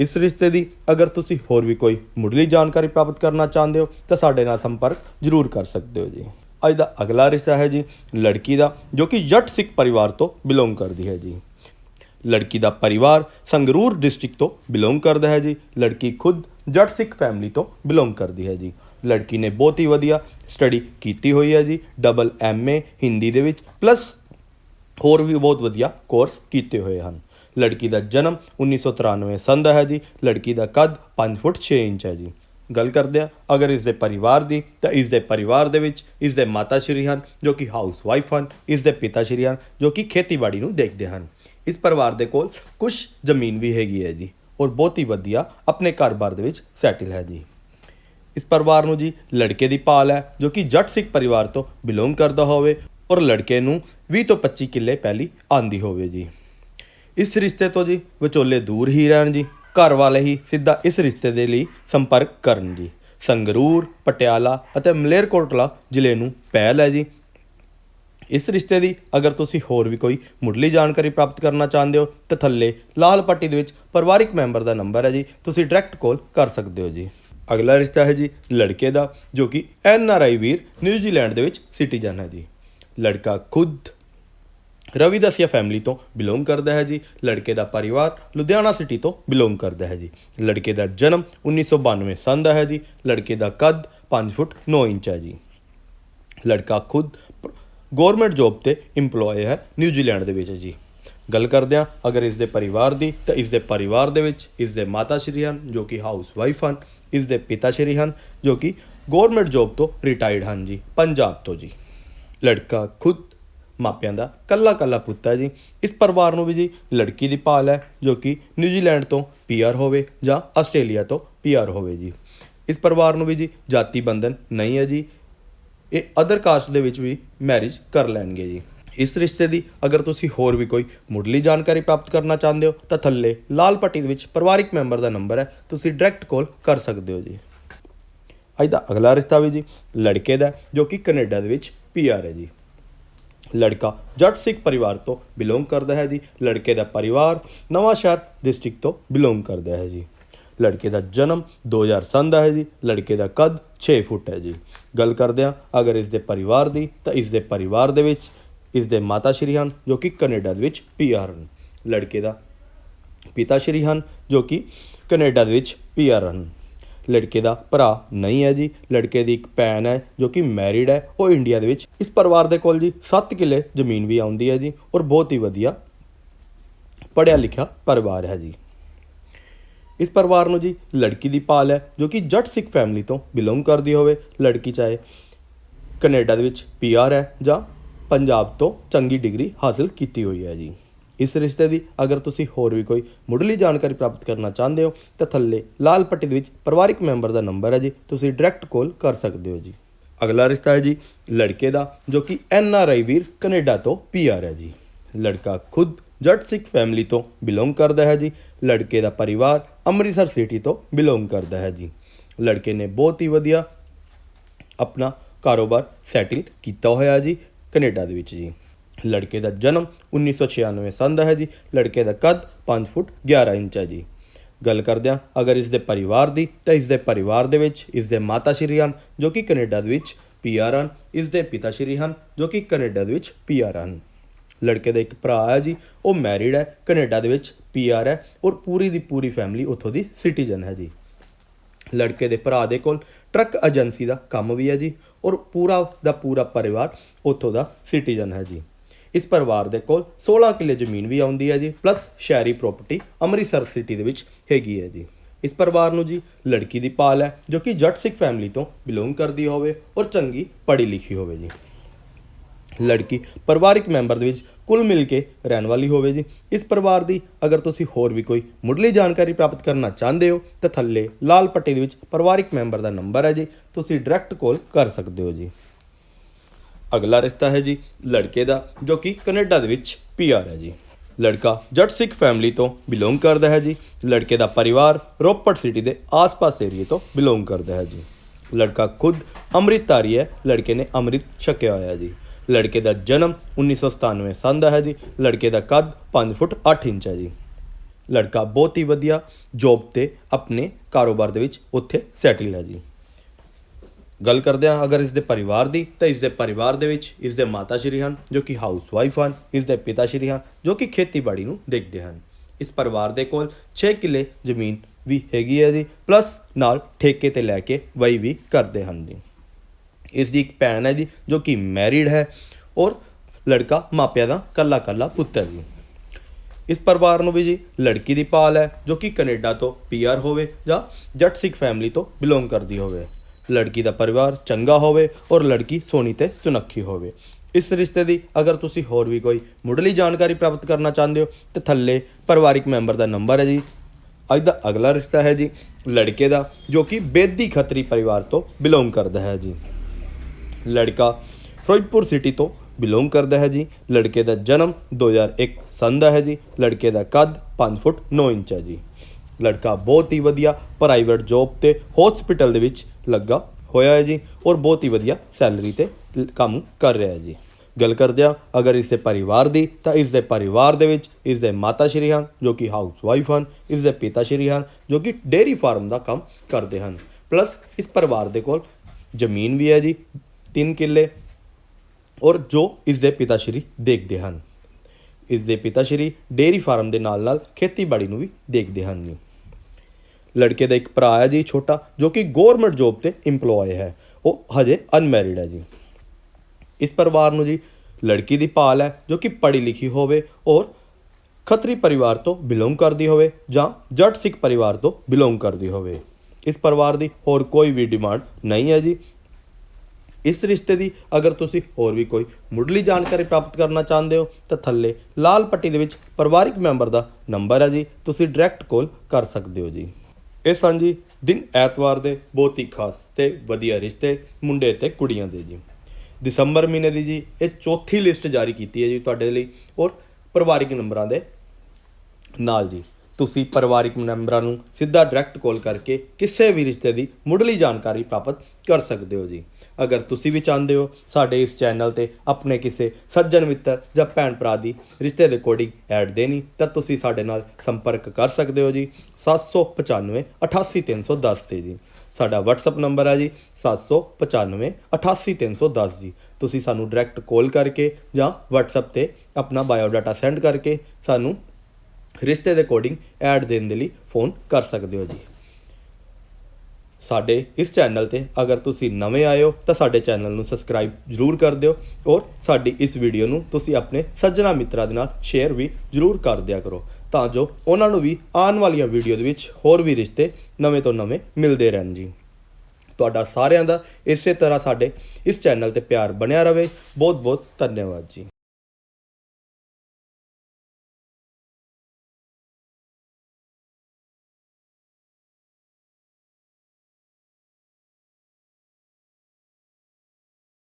ਇਸ ਰਿਸ਼ਤੇ ਦੀ ਅਗਰ ਤੁਸੀਂ ਹੋਰ ਵੀ ਕੋਈ ਮੁੱਢਲੀ ਜਾਣਕਾਰੀ ਪ੍ਰਾਪਤ ਕਰਨਾ ਚਾਹੁੰਦੇ ਹੋ, ਤਾਂ ਸਾਡੇ ਨਾਲ ਸੰਪਰਕ ਜ਼ਰੂਰ ਕਰ ਸਕਦੇ ਹੋ ਜੀ। ਅੱਜ ਦਾ ਅਗਲਾ ਰਿਸ਼ਤਾ ਹੈ ਜੀ ਲੜਕੀ ਦਾ, ਜੋ ਕਿ ਜੱਟ ਸਿੱਖ ਪਰਿਵਾਰ ਤੋਂ ਬਿਲੋਂਗ ਕਰਦੀ ਹੈ ਜੀ। ਲੜਕੀ ਦਾ ਪਰਿਵਾਰ ਸੰਗਰੂਰ ਡਿਸਟ੍ਰਿਕਟ ਤੋਂ ਬਿਲੋਂਗ ਕਰਦਾ ਹੈ ਜੀ। ਲੜਕੀ ਖੁਦ ਜੱਟ ਸਿੱਖ ਫੈਮਿਲੀ ਤੋਂ ਬਿਲੋਂਗ ਕਰਦੀ ਹੈ ਜੀ। ਲੜਕੀ ਨੇ ਬਹੁਤ ਹੀ ਵਧੀਆ ਸਟੱਡੀ ਕੀਤੀ ਹੋਈ ਹੈ ਜੀ। ਡਬਲ ਐਮਏ ਹਿੰਦੀ ਦੇ ਵਿੱਚ ਪਲੱਸ ਹੋਰ ਵੀ ਬਹੁਤ ਵਧੀਆ ਕੋਰਸ ਕੀਤੇ ਹੋਏ ਹਨ। ਲੜਕੀ ਦਾ ਜਨਮ 1993 ਸੰਨ ਦਾ ਹੈ ਜੀ। ਲੜਕੀ ਦਾ ਕੱਦ 5 ਫੁੱਟ 6 ਇੰਚ ਹੈ ਜੀ। ਗੱਲ ਕਰਦੇ ਆ ਅਗਰ ਇਸ ਦੇ ਪਰਿਵਾਰ ਦੀ, ਤਾਂ ਇਸ ਦੇ ਪਰਿਵਾਰ ਦੇ ਵਿੱਚ ਇਸ ਦੇ ਮਾਤਾ ਸ਼੍ਰੀ ਹਨ, ਜੋ ਕਿ ਹਾਊਸ ਵਾਈਫ ਹਨ। ਇਸ ਦੇ ਪਿਤਾ ਸ਼੍ਰੀ ਹਨ, ਜੋ ਕਿ ਖੇਤੀਬਾੜੀ ਨੂੰ ਦੇਖਦੇ ਹਨ। ਇਸ ਪਰਿਵਾਰ ਦੇ ਕੋਲ ਕੁਝ ਜ਼ਮੀਨ ਵੀ ਹੈਗੀ ਹੈ ਜੀ, ਔਰ ਬਹੁਤ ਹੀ ਵਧੀਆ ਆਪਣੇ ਘਰ-ਬਾਰ ਦੇ ਵਿੱਚ ਸੈਟਲ ਹੈ ਜੀ। ਇਸ ਪਰਿਵਾਰ ਨੂੰ ਜੀ ਲੜਕੇ ਦੀ ਭਾਲ ਹੈ, ਜੋ ਕਿ ਜੱਟ ਸਿੱਖ ਪਰਿਵਾਰ ਤੋਂ ਬਿਲੋਂਗ ਕਰਦਾ ਹੋਵੇ ਔਰ ਲੜਕੇ ਨੂੰ 20 ਤੋਂ 25 ਕਿੱਲੇ ਪਹਿਲੀ ਆਂਦੀ ਹੋਵੇ ਜੀ। ਇਸ ਰਿਸ਼ਤੇ ਤੋਂ ਜੀ ਵਿਚੋਲੇ ਦੂਰ ਹੀ ਰਹਿਣ ਜੀ। ਘਰ ਵਾਲੇ ਹੀ ਸਿੱਧਾ ਇਸ ਰਿਸ਼ਤੇ ਦੇ ਲਈ ਸੰਪਰਕ ਕਰਨ ਜੀ। ਸੰਗਰੂਰ, ਪਟਿਆਲਾ ਅਤੇ ਮਲੇਰਕੋਟਲਾ ਜ਼ਿਲ੍ਹੇ ਨੂੰ ਪਹਿਲ ਹੈ ਜੀ। ਇਸ ਰਿਸ਼ਤੇ ਦੀ ਅਗਰ ਤੁਸੀਂ ਹੋਰ ਵੀ ਕੋਈ ਮੁੱਢਲੀ ਜਾਣਕਾਰੀ ਪ੍ਰਾਪਤ ਕਰਨਾ ਚਾਹੁੰਦੇ ਹੋ, ਤਾਂ ਥੱਲੇ ਲਾਲ ਪੱਟੀ ਦੇ ਵਿੱਚ ਪਰਿਵਾਰਿਕ ਮੈਂਬਰ ਦਾ ਨੰਬਰ ਹੈ ਜੀ। ਤੁਸੀਂ ਡਾਇਰੈਕਟ ਕਾਲ ਕਰ ਸਕਦੇ ਹੋ ਜੀ। ਅਗਲਾ ਰਿਸ਼ਤਾ ਹੈ ਜੀ ਲੜਕੇ ਦਾ, ਜੋ ਕਿ N R I Veer New Zealand ਦੇ ਵਿੱਚ ਸਿਟੀਜ਼ਨ ਹੈ ਜੀ। ਲੜਕਾ ਖੁਦ ਰਵੀ ਦਸਿਆ ਫੈਮਿਲੀ ਤੋਂ ਬਿਲੋਂਗ ਕਰਦਾ ਹੈ ਜੀ। ਲੜਕੇ ਦਾ ਪਰਿਵਾਰ ਲੁਧਿਆਣਾ ਸਿਟੀ ਤੋਂ ਬਿਲੋਂਗ ਕਰਦਾ ਹੈ ਜੀ। ਲੜਕੇ ਦਾ ਜਨਮ 1992 ਸੰਨ ਦਾ ਹੈ ਜੀ। ਲੜਕੇ ਦਾ ਕੱਦ 5 ਫੁੱਟ 9 ਇੰਚ ਹੈ ਜੀ। ਲੜਕਾ ਖੁਦ ਗਵਰਨਮੈਂਟ ਜੌਬ ਤੇ EMPLOYE ਹੈ ਨਿਊਜ਼ੀਲੈਂਡ ਦੇ ਵਿੱਚ ਜੀ। ਗੱਲ ਕਰਦੇ ਹਾਂ, ਅਗਰ ਇਸ ਦੇ ਪਰਿਵਾਰ ਦੀ, ਤਾਂ ਇਸ ਦੇ ਪਰਿਵਾਰ ਦੇ ਵਿੱਚ ਇਸ ਦੇ ਮਾਤਾ ਸ਼੍ਰੀ ਹਨ, ਜੋ ਕਿ ਹਾਊਸ ਵਾਈਫ ਹਨ। ਇਸ ਦੇ ਪਿਤਾ ਸ਼੍ਰੀ ਹਨ, ਜੋ ਕਿ ਗਵਰਨਮੈਂਟ ਜੌਬ ਤੋਂ ਰਿਟਾਇਰਡ ਹਨ ਜੀ, ਪੰਜਾਬ ਤੋਂ ਜੀ। ਲੜਕਾ ਖੁਦ ਮਾਪਿਆਂ ਦਾ ਕੱਲਾ ਕੱਲਾ ਪੁੱਤ ਹੈ ਜੀ। ਇਸ ਪਰਿਵਾਰ ਨੂੰ ਵੀ ਜੀ ਲੜਕੀ ਦੀ ਭਾਲ ਹੈ ਜੋ ਕਿ ਨਿਊਜ਼ੀਲੈਂਡ ਤੋਂ ਪੀਆਰ ਹੋਵੇ ਜਾਂ ਆਸਟ੍ਰੇਲੀਆ ਤੋਂ ਪੀਆਰ ਹੋਵੇ ਜੀ। ਇਸ ਪਰਿਵਾਰ ਨੂੰ ਵੀ ਜੀ ਜਾਤੀ ਬੰਧਨ ਨਹੀਂ ਹੈ ਜੀ। ਇਹ ਅਦਰ ਕਾਸਟ ਦੇ ਵਿੱਚ ਵੀ ਮੈਰਿਜ ਕਰ ਲੈਣਗੇ ਜੀ। ਇਸ ਰਿਸ਼ਤੇ ਦੀ ਅਗਰ ਤੁਸੀਂ ਹੋਰ ਵੀ ਕੋਈ ਮੁੱਢਲੀ ਜਾਣਕਾਰੀ ਪ੍ਰਾਪਤ ਕਰਨਾ ਚਾਹੁੰਦੇ ਹੋ ਤਾਂ ਥੱਲੇ ਲਾਲ ਪੱਟੀ ਦੇ ਵਿੱਚ ਪਰਿਵਾਰਿਕ ਮੈਂਬਰ ਦਾ ਨੰਬਰ ਹੈ। ਤੁਸੀਂ ਡਾਇਰੈਕਟ ਕਾਲ ਕਰ ਸਕਦੇ ਹੋ ਜੀ। ਅੱਜ ਦਾ ਅਗਲਾ ਰਿਸ਼ਤਾ ਵੀ ਜੀ ਲੜਕੇ ਦਾ ਜੋ ਕਿ ਕੈਨੇਡਾ ਦੇ ਵਿੱਚ ਪੀਆਰ ਹੈ ਜੀ। ਲੜਕਾ ਜੱਟ ਸਿੱਖ ਪਰਿਵਾਰ ਤੋਂ ਬਿਲੋਂਗ ਕਰਦਾ ਹੈ ਜੀ। ਲੜਕੇ ਦਾ ਪਰਿਵਾਰ ਨਵਾਂ ਸ਼ਹਿਰ ਡਿਸਟ੍ਰਿਕਟ ਤੋਂ ਬਿਲੋਂਗ ਕਰਦਾ ਹੈ ਜੀ। ਲੜਕੇ ਦਾ ਜਨਮ 2000 ਸੰਨ ਦਾ ਹੈ ਜੀ। ਲੜਕੇ ਦਾ ਕੱਦ 6 ਫੁੱਟ ਹੈ ਜੀ। ਗੱਲ ਕਰਦੇ ਹਾਂ, ਅਗਰ ਇਸ ਦੇ ਪਰਿਵਾਰ ਦੀ, ਤਾਂ ਇਸ ਦੇ ਪਰਿਵਾਰ ਦੇ ਵਿੱਚ, ਇਸ ਦੇ ਮਾਤਾ ਸ਼੍ਰੀ ਹਨ, ਜੋ ਕਿ ਕੈਨੇਡਾ ਦੇ ਵਿੱਚ ਪੀਆਰ ਹਨ। ਲੜਕੇ ਦਾ ਪਿਤਾ ਸ਼੍ਰੀ ਹਨ, ਜੋ ਕਿ ਕੈਨੇਡਾ ਦੇ ਵਿੱਚ ਪੀਆਰ ਹਨ। ਲੜਕੇ ਦਾ ਭਰਾ ਨਹੀਂ ਹੈ ਜੀ। ਲੜਕੇ ਦੀ ਇੱਕ ਭੈਣ ਹੈ ਜੋ ਕਿ ਮੈਰਿਡ ਹੈ। ਉਹ ਇੰਡੀਆ ਦੇ ਵਿੱਚ ਇਸ ਪਰਿਵਾਰ ਦੇ ਕੋਲ ਜੀ 7 ਕਿੱਲੇ ਜ਼ਮੀਨ ਵੀ ਆਉਂਦੀ ਹੈ ਜੀ ਔਰ ਬਹੁਤ ਹੀ ਵਧੀਆ ਪੜ੍ਹਿਆ ਲਿਖਿਆ ਪਰਿਵਾਰ ਹੈ ਜੀ। ਇਸ ਪਰਿਵਾਰ ਨੂੰ ਜੀ ਲੜਕੀ ਦੀ ਭਾਲ ਹੈ ਜੋ ਕਿ ਜੱਟ ਸਿੱਖ ਫੈਮਿਲੀ ਤੋਂ ਬਿਲੋਂਗ ਕਰਦੀ ਹੋਵੇ। ਲੜਕੀ ਚਾਹੇ ਕੈਨੇਡਾ ਦੇ ਵਿੱਚ ਪੀਆਰ ਹੈ ਜਾਂ ਪੰਜਾਬ ਤੋਂ ਚੰਗੀ ਡਿਗਰੀ ਹਾਸਲ ਕੀਤੀ ਹੋਈ ਹੈ ਜੀ। ਇਸ ਰਿਸ਼ਤੇ ਦੀ ਅਗਰ ਤੁਸੀਂ ਹੋਰ ਵੀ ਕੋਈ ਮੁੱਢਲੀ ਜਾਣਕਾਰੀ ਪ੍ਰਾਪਤ ਕਰਨਾ ਚਾਹੁੰਦੇ ਹੋ, ਤਾਂ ਥੱਲੇ ਲਾਲ ਪੱਟੀ ਦੇ ਵਿੱਚ ਪਰਿਵਾਰਿਕ ਮੈਂਬਰ ਦਾ ਨੰਬਰ ਹੈ ਜੀ, ਤੁਸੀਂ ਡਾਇਰੈਕਟ ਕਾਲ ਕਰ ਸਕਦੇ ਹੋ ਜੀ। ਅਗਲਾ ਰਿਸ਼ਤਾ ਹੈ ਜੀ, ਲੜਕੇ ਦਾ, ਜੋ ਕਿ N R I Veer Canada ਤੋਂ ਪੀ ਆਰ ਹੈ ਜੀ। ਲੜਕਾ ਖੁਦ ਜੱਟ ਸਿੱਖ ਫੈਮਿਲੀ ਤੋਂ ਬਿਲੋਂਗ ਕਰਦਾ ਹੈ ਜੀ, ਲੜਕੇ ਦਾ ਪਰਿਵਾਰ ਅੰਮ੍ਰਿਤਸਰ ਸਿਟੀ ਤੋਂ ਬਿਲੋਂਗ ਕਰਦਾ ਹੈ ਜੀ। ਲੜਕੇ ਨੇ ਬਹੁਤ ਹੀ ਵਧੀਆ ਆਪਣਾ ਕਾਰੋਬਾਰ ਸੈਟਲ ਕੀਤਾ ਹੋਇਆ ਜੀ ਕੈਨੇਡਾ ਦੇ ਵਿੱਚ ਜੀ। ਲੜਕੇ ਦਾ ਜਨਮ 1996 ਸੰਨ ਦਾ ਹੈ ਜੀ, ਲੜਕੇ ਦਾ ਕੱਦ 5 ਫੁੱਟ 11 ਇੰਚ ਹੈ ਜੀ। ਗੱਲ ਕਰਦਿਆਂ ਅਗਰ ਇਸ ਦੇ ਪਰਿਵਾਰ ਦੀ, ਤਾਂ ਇਸ ਦੇ ਪਰਿਵਾਰ ਦੇ ਵਿੱਚ ਇਸ ਦੇ ਮਾਤਾ ਸ਼੍ਰੀ ਹਨ, ਜੋ ਕਿ ਕੈਨੇਡਾ ਦੇ ਵਿੱਚ ਪੀਆਰ ਹਨ। ਇਸ ਦੇ ਪਿਤਾ ਸ਼੍ਰੀ ਹਨ, ਜੋ ਕਿ ਕੈਨੇਡਾ ਦੇ ਵਿੱਚ ਪੀਆਰ ਹਨ। ਲੜਕੇ ਦਾ ਇੱਕ ਭਰਾ ਹੈ ਜੀ, ਉਹ ਮੈਰਿਡ ਹੈ, ਕੈਨੇਡਾ ਦੇ ਵਿੱਚ ਪੀਆਰ ਹੈ ਔਰ ਪੂਰੀ ਦੀ ਪੂਰੀ ਫੈਮਿਲੀ ਉੱਥੋਂ ਦੀ ਸਿਟੀਜ਼ਨ ਹੈ ਜੀ। ਲੜਕੇ ਦੇ ਭਰਾ ਦੇ ਕੋਲ ਟਰੱਕ ਏਜੰਸੀ ਦਾ ਕੰਮ ਵੀ ਹੈ ਜੀ ਔਰ ਪੂਰਾ ਦਾ ਪੂਰਾ ਪਰਿਵਾਰ ਉੱਥੋਂ ਦਾ ਸਿਟੀਜ਼ਨ ਹੈ ਜੀ। ਇਸ ਪਰਿਵਾਰ ਦੇ ਕੋਲ 16 ਕਿੱਲੇ ਜ਼ਮੀਨ ਵੀ ਆਉਂਦੀ ਹੈ ਜੀ ਪਲੱਸ ਸ਼ਹਿਰੀ ਪ੍ਰਾਪਰਟੀ ਅੰਮ੍ਰਿਤਸਰ ਸਿਟੀ ਦੇ ਵਿੱਚ ਹੈਗੀ ਹੈ ਜੀ। ਇਸ ਪਰਿਵਾਰ ਨੂੰ ਜੀ ਲੜਕੀ ਦੀ ਪਾਲ ਹੈ, ਜੋ ਕਿ ਜੱਟ ਸਿੱਖ ਫੈਮਿਲੀ ਤੋਂ ਬਿਲੋਂਗ ਕਰਦੀ ਹੋਵੇ ਔਰ ਚੰਗੀ ਪੜ੍ਹੀ ਲਿਖੀ ਹੋਵੇ ਜੀ। ਲੜਕੀ ਪਰਿਵਾਰਿਕ ਮੈਂਬਰ ਦੇ ਵਿੱਚ ਕੁੱਲ ਮਿਲ ਕੇ ਰਹਿਣ ਵਾਲੀ ਹੋਵੇ ਜੀ। ਇਸ ਪਰਿਵਾਰ ਦੀ ਅਗਰ ਤੁਸੀਂ ਹੋਰ ਵੀ ਕੋਈ ਮੁੱਢਲੀ ਜਾਣਕਾਰੀ ਪ੍ਰਾਪਤ ਕਰਨਾ ਚਾਹੁੰਦੇ ਹੋ, ਤਾਂ ਥੱਲੇ ਲਾਲ ਪੱਟੀ ਦੇ ਵਿੱਚ ਪਰਿਵਾਰਿਕ ਮੈਂਬਰ ਦਾ ਨੰਬਰ ਹੈ ਜੀ, ਤੁਸੀਂ ਡਾਇਰੈਕਟ ਕਾਲ ਕਰ ਸਕਦੇ ਹੋ ਜੀ। ਅਗਲਾ ਰਿਸ਼ਤਾ ਹੈ ਜੀ ਲੜਕੇ ਦਾ, ਜੋ ਕਿ ਕੈਨੇਡਾ ਦੇ ਵਿੱਚ ਪੀਆਰ ਹੈ ਜੀ। ਲੜਕਾ ਜੱਟ ਸਿੱਖ ਫੈਮਿਲੀ ਤੋਂ ਬਿਲੋਂਗ ਕਰਦਾ ਹੈ ਜੀ। ਲੜਕੇ ਦਾ ਪਰਿਵਾਰ ਰੋਪੜ ਸਿਟੀ ਦੇ ਆਸ-ਪਾਸ ਏਰੀਏ ਤੋਂ ਬਿਲੋਂਗ ਕਰਦਾ ਹੈ ਜੀ। ਲੜਕਾ ਖੁਦ ਅੰਮ੍ਰਿਤਧਾਰੀ ਹੈ, ਲੜਕੇ ਨੇ ਅੰਮ੍ਰਿਤ ਛਕਿਆ ਹੋਇਆ ਜੀ। ਲੜਕੇ ਦਾ ਜਨਮ 1997 ਸੰਨ ਦਾ ਹੈ ਜੀ। ਲੜਕੇ ਦਾ ਕੱਦ 5 ਫੁੱਟ 8 ਇੰਚ ਹੈ ਜੀ। ਲੜਕਾ ਬਹੁਤ ਹੀ ਵਧੀਆ ਜੌਬ ਤੇ ਆਪਣੇ ਕਾਰੋਬਾਰ ਦੇ ਵਿੱਚ ਉੱਥੇ ਸੈਟਲ ਹੈ ਜੀ। ਗੱਲ ਕਰਦੇ ਹਾਂ ਅਗਰ ਇਸ ਦੇ ਪਰਿਵਾਰ ਦੀ, ਤਾਂ ਇਸ ਦੇ ਪਰਿਵਾਰ ਦੇ ਵਿੱਚ ਇਸ ਦੇ ਮਾਤਾ ਸ਼੍ਰੀ ਹਨ, ਜੋ ਕਿ ਹਾਊਸ ਵਾਈਫ ਹਨ ਇਸ ਦੇ ਪਿਤਾ ਸ਼੍ਰੀ ਹਨ, ਜੋ ਕਿ ਖੇਤੀਬਾੜੀ ਨੂੰ ਦੇਖਦੇ ਹਨ। ਇਸ ਪਰਿਵਾਰ ਦੇ ਕੋਲ 6 ਕਿੱਲੇ ਜ਼ਮੀਨ ਵੀ ਹੈਗੀ ਹੈ ਜੀ ਪਲੱਸ ਨਾਲ ਠੇਕੇ ਤੇ ਲੈ ਕੇ ਵਈ ਵੀ ਕਰਦੇ ਹਨ ਜੀ। ਇਸ ਦੀ ਇੱਕ ਭੈਣ ਹੈ ਜੀ, ਜੋ ਕਿ ਮੈਰਿਡ ਹੈ ਔਰ ਲੜਕਾ ਮਾਪਿਆਂ ਦਾ ਕੱਲਾ ਕੱਲਾ ਪੁੱਤਰ ਜੀ। ਇਸ ਪਰਿਵਾਰ ਨੂੰ ਵੀ ਜੀ ਲੜਕੀ ਦੀ ਭਾਲ ਹੈ, ਜੋ ਕਿ ਕੈਨੇਡਾ ਤੋਂ ਪੀਆਰ ਹੋਵੇ ਜਾਂ ਜੱਟ ਸਿੱਖ ਫੈਮਿਲੀ ਤੋਂ ਬਿਲੋਂਗ ਕਰਦੀ ਹੋਵੇ। ਲੜਕੀ ਦਾ ਪਰਿਵਾਰ ਚੰਗਾ ਹੋਵੇ ਔਰ ਲੜਕੀ ਸੋਹਣੀ ਤੇ ਸੁਨੱਖੀ ਹੋਵੇ। ਇਸ ਰਿਸ਼ਤੇ ਦੀ ਅਗਰ ਤੁਸੀਂ ਹੋਰ ਵੀ ਕੋਈ ਮੁੱਢਲੀ ਜਾਣਕਾਰੀ ਪ੍ਰਾਪਤ ਕਰਨਾ ਚਾਹੁੰਦੇ ਹੋ, ਤੇ ਥੱਲੇ ਪਰਿਵਾਰਿਕ ਮੈਂਬਰ ਦਾ ਨੰਬਰ ਹੈ ਜੀ। ਅੱਜ ਦਾ ਅਗਲਾ ਰਿਸ਼ਤਾ ਹੈ ਜੀ, ਲੜਕੇ ਦਾ, ਜੋ ਕਿ ਬੇਦੀ ਖੱਤਰੀ ਪਰਿਵਾਰ ਤੋਂ ਬਿਲੋਂਗ ਕਰਦਾ ਹੈ ਜੀ। ਲੜਕਾ ਫਿਰੋਜ਼ਪੁਰ ਸਿਟੀ ਤੋਂ ਬਿਲੋਂਗ ਕਰਦਾ ਹੈ ਜੀ। ਲੜਕੇ ਦਾ ਜਨਮ 2001 ਸੰਨ ਦਾ ਹੈ ਜੀ। ਲੜਕੇ ਦਾ ਕੱਦ 5 ਫੁੱਟ 9 ਇੰਚ ਹੈ ਜੀ। ਲੜਕਾ ਬਹੁਤ ਹੀ ਵਧੀਆ ਪ੍ਰਾਈਵੇਟ ਜੌਬ ਤੇ ਹਸਪੀਟਲ ਦੇ ਵਿੱਚ ਲੱਗਾ ਹੋਇਆ ਹੈ ਜੀ ਔਰ ਬਹੁਤ ਹੀ ਵਧੀਆ ਸੈਲਰੀ ਤੇ ਕੰਮ ਕਰ ਰਿਹਾ ਹੈ ਜੀ। ਗੱਲ ਕਰਦੇ ਆ ਅਗਰ ਇਸ ਦੇ ਪਰਿਵਾਰ ਦੀ, ਤਾਂ ਇਸ ਦੇ ਪਰਿਵਾਰ ਦੇ ਵਿੱਚ ਇਸ ਦੇ ਮਾਤਾ ਸ਼੍ਰੀ ਹਨ, ਜੋ ਕਿ ਹਾਊਸ ਵਾਈਫ ਹਨ ਇਸ ਦੇ ਪਿਤਾ ਸ਼੍ਰੀ ਹਨ, ਜੋ ਕਿ ਡੇਅਰੀ ਫਾਰਮ ਦਾ ਕੰਮ ਕਰਦੇ ਹਨ। ਪਲੱਸ ਇਸ ਪਰਿਵਾਰ ਦੇ ਕੋਲ ਜ਼ਮੀਨ ਵੀ ਹੈ ਜੀ 3 ਕਿੱਲੇ, ਔਰ ਜੋ ਇਸ ਦੇ ਪਿਤਾ ਸ਼੍ਰੀ ਦੇਖਦੇ ਹਨ। ਇਸ ਦੇ ਪਿਤਾ ਸ਼੍ਰੀ ਡੇਅਰੀ ਫਾਰਮ ਦੇ ਨਾਲ ਨਾਲ ਖੇਤੀਬਾੜੀ ਨੂੰ ਵੀ ਦੇਖਦੇ ਹਨ ਜੀ। ਲੜਕੇ ਦਾ ਇੱਕ ਭਰਾ ਹੈ ਜੀ, ਛੋਟਾ, ਜੋ ਕਿ ਗਵਰਨਮੈਂਟ ਜੌਬ ਤੇ EMPLOYE ਹੈ। ਉਹ ਹਜੇ ਅਨਮੈਰਿਡ ਹੈ ਜੀ। ਇਸ ਪਰਿਵਾਰ ਨੂੰ ਜੀ ਲੜਕੀ ਦੀ ਭਾਲ ਹੈ, ਜੋ ਕਿ ਪੜ੍ਹੀ ਲਿਖੀ ਹੋਵੇ ਔਰ ਖੱਤਰੀ ਪਰਿਵਾਰ ਤੋਂ ਬਿਲੋਂਗ ਕਰਦੀ ਹੋਵੇ ਜਾਂ ਜੱਟ ਸਿੱਖ ਪਰਿਵਾਰ ਤੋਂ ਬਿਲੋਂਗ ਕਰਦੀ ਹੋਵੇ। ਇਸ ਪਰਿਵਾਰ ਦੀ ਹੋਰ ਕੋਈ ਵੀ ਡਿਮਾਂਡ ਨਹੀਂ ਹੈ ਜੀ। ਇਸ ਰਿਸ਼ਤੇ ਦੀ ਅਗਰ ਤੁਸੀਂ ਹੋਰ ਵੀ ਕੋਈ ਮੁੱਢਲੀ ਜਾਣਕਾਰੀ ਪ੍ਰਾਪਤ ਕਰਨਾ ਚਾਹੁੰਦੇ ਹੋ, ਤਾਂ ਥੱਲੇ ਲਾਲ ਪੱਟੀ ਦੇ ਵਿੱਚ ਪਰਿਵਾਰਿਕ ਮੈਂਬਰ ਦਾ ਨੰਬਰ ਹੈ ਜੀ। ਤੁਸੀਂ ਡਾਇਰੈਕਟ ਕਾਲ ਕਰ ਸਕਦੇ ਹੋ ਜੀ। ਇਹ ਸਨ ਜੀ ਦਿਨ ਐਤਵਾਰ ਦੇ ਬਹੁਤ ਹੀ ਖਾਸ ਤੇ ਵਧੀਆ ਰਿਸ਼ਤੇ ਮੁੰਡੇ ਤੇ ਕੁੜੀਆਂ ਦੇ ਜੀ। ਦਸੰਬਰ ਮਹੀਨੇ ਦੀ ਜੀ, ਇਹ ਚੌਥੀ ਲਿਸਟ ਜਾਰੀ ਕੀਤੀ ਹੈ ਜੀ ਤੁਹਾਡੇ ਲਈ ਔਰ ਪਰਿਵਾਰਿਕ ਨੰਬਰਾਂ ਦੇ ਨਾਲ ਜੀ। ਤੁਸੀਂ ਪਰਿਵਾਰਿਕ ਮੈਂਬਰਾਂ ਨੂੰ ਸਿੱਧਾ ਡਾਇਰੈਕਟ ਕਾਲ ਕਰਕੇ ਕਿਸੇ ਵੀ ਰਿਸ਼ਤੇ ਦੀ ਮੁੱਢਲੀ ਜਾਣਕਾਰੀ ਪ੍ਰਾਪਤ ਕਰ ਸਕਦੇ ਹੋ ਜੀ। ਅਗਰ ਤੁਸੀਂ ਵੀ ਚਾਹੁੰਦੇ ਹੋ ਸਾਡੇ ਇਸ ਚੈਨਲ ਤੇ ਆਪਣੇ ਕਿਸੇ ਸੱਜਣ ਮਿੱਤਰ ਜਾਂ ਭੈਣ ਭਰਾ ਦੀ ਰਿਸ਼ਤੇ ਦੇ ਕੋਡਿੰਗ ਐਡ ਦੇਣੀ, ਤਾਂ ਤੁਸੀਂ ਸਾਡੇ ਨਾਲ ਸੰਪਰਕ ਕਰ ਸਕਦੇ ਹੋ ਜੀ। 795 88310 ਤੇ ਜੀ। ਸਾਡਾ WhatsApp ਨੰਬਰ ਹੈ ਜੀ 795 88310 ਜੀ। ਤੁਸੀਂ ਸਾਨੂੰ ਡਾਇਰੈਕਟ ਕਾਲ ਕਰਕੇ ਜਾਂ WhatsApp ਤੇ ਆਪਣਾ ਬਾਇਓਡਾਟਾ ਸੈਂਡ ਕਰਕੇ ਸਾਨੂੰ ਰਿਸ਼ਤੇ ਦੇ ਕੋਡਿੰਗ ਐਡ ਦੇਣ ਦੇ ਲਈ ਫੋਨ ਕਰ ਸਕਦੇ ਹੋ ਜੀ। ਸਾਡੇ ਇਸ ਚੈਨਲ ਤੇ ਅਗਰ ਤੁਸੀਂ ਨਵੇਂ ਆਏ ਹੋ, ਤਾਂ ਸਾਡੇ ਚੈਨਲ ਨੂੰ ਸਬਸਕ੍ਰਾਈਬ ਜ਼ਰੂਰ ਕਰ ਦਿਓ ਔਰ ਸਾਡੀ ਇਸ ਵੀਡੀਓ ਨੂੰ ਤੁਸੀਂ ਆਪਣੇ ਸੱਜਣਾ ਮਿੱਤਰਾਂ ਦੇ ਨਾਲ ਸ਼ੇਅਰ ਵੀ ਜ਼ਰੂਰ ਕਰ ਦਿਆ ਕਰੋ ਤਾਂ ਜੋ ਉਹਨਾਂ ਨੂੰ ਵੀ ਆਉਣ ਵਾਲੀਆਂ ਵੀਡੀਓ ਦੇ ਵਿੱਚ ਹੋਰ ਵੀ ਰਿਸ਼ਤੇ ਨਵੇਂ ਤੋਂ ਨਵੇਂ ਮਿਲਦੇ ਰਹਿਣ ਜੀ। ਤੁਹਾਡਾ ਸਾਰਿਆਂ ਦਾ ਇਸੇ ਤਰ੍ਹਾਂ ਸਾਡੇ ਇਸ ਚੈਨਲ ਤੇ ਪਿਆਰ ਬਣਿਆ ਰਵੇ ਬਹੁਤ ਬਹੁਤ ਧੰਨਵਾਦ ਜੀ।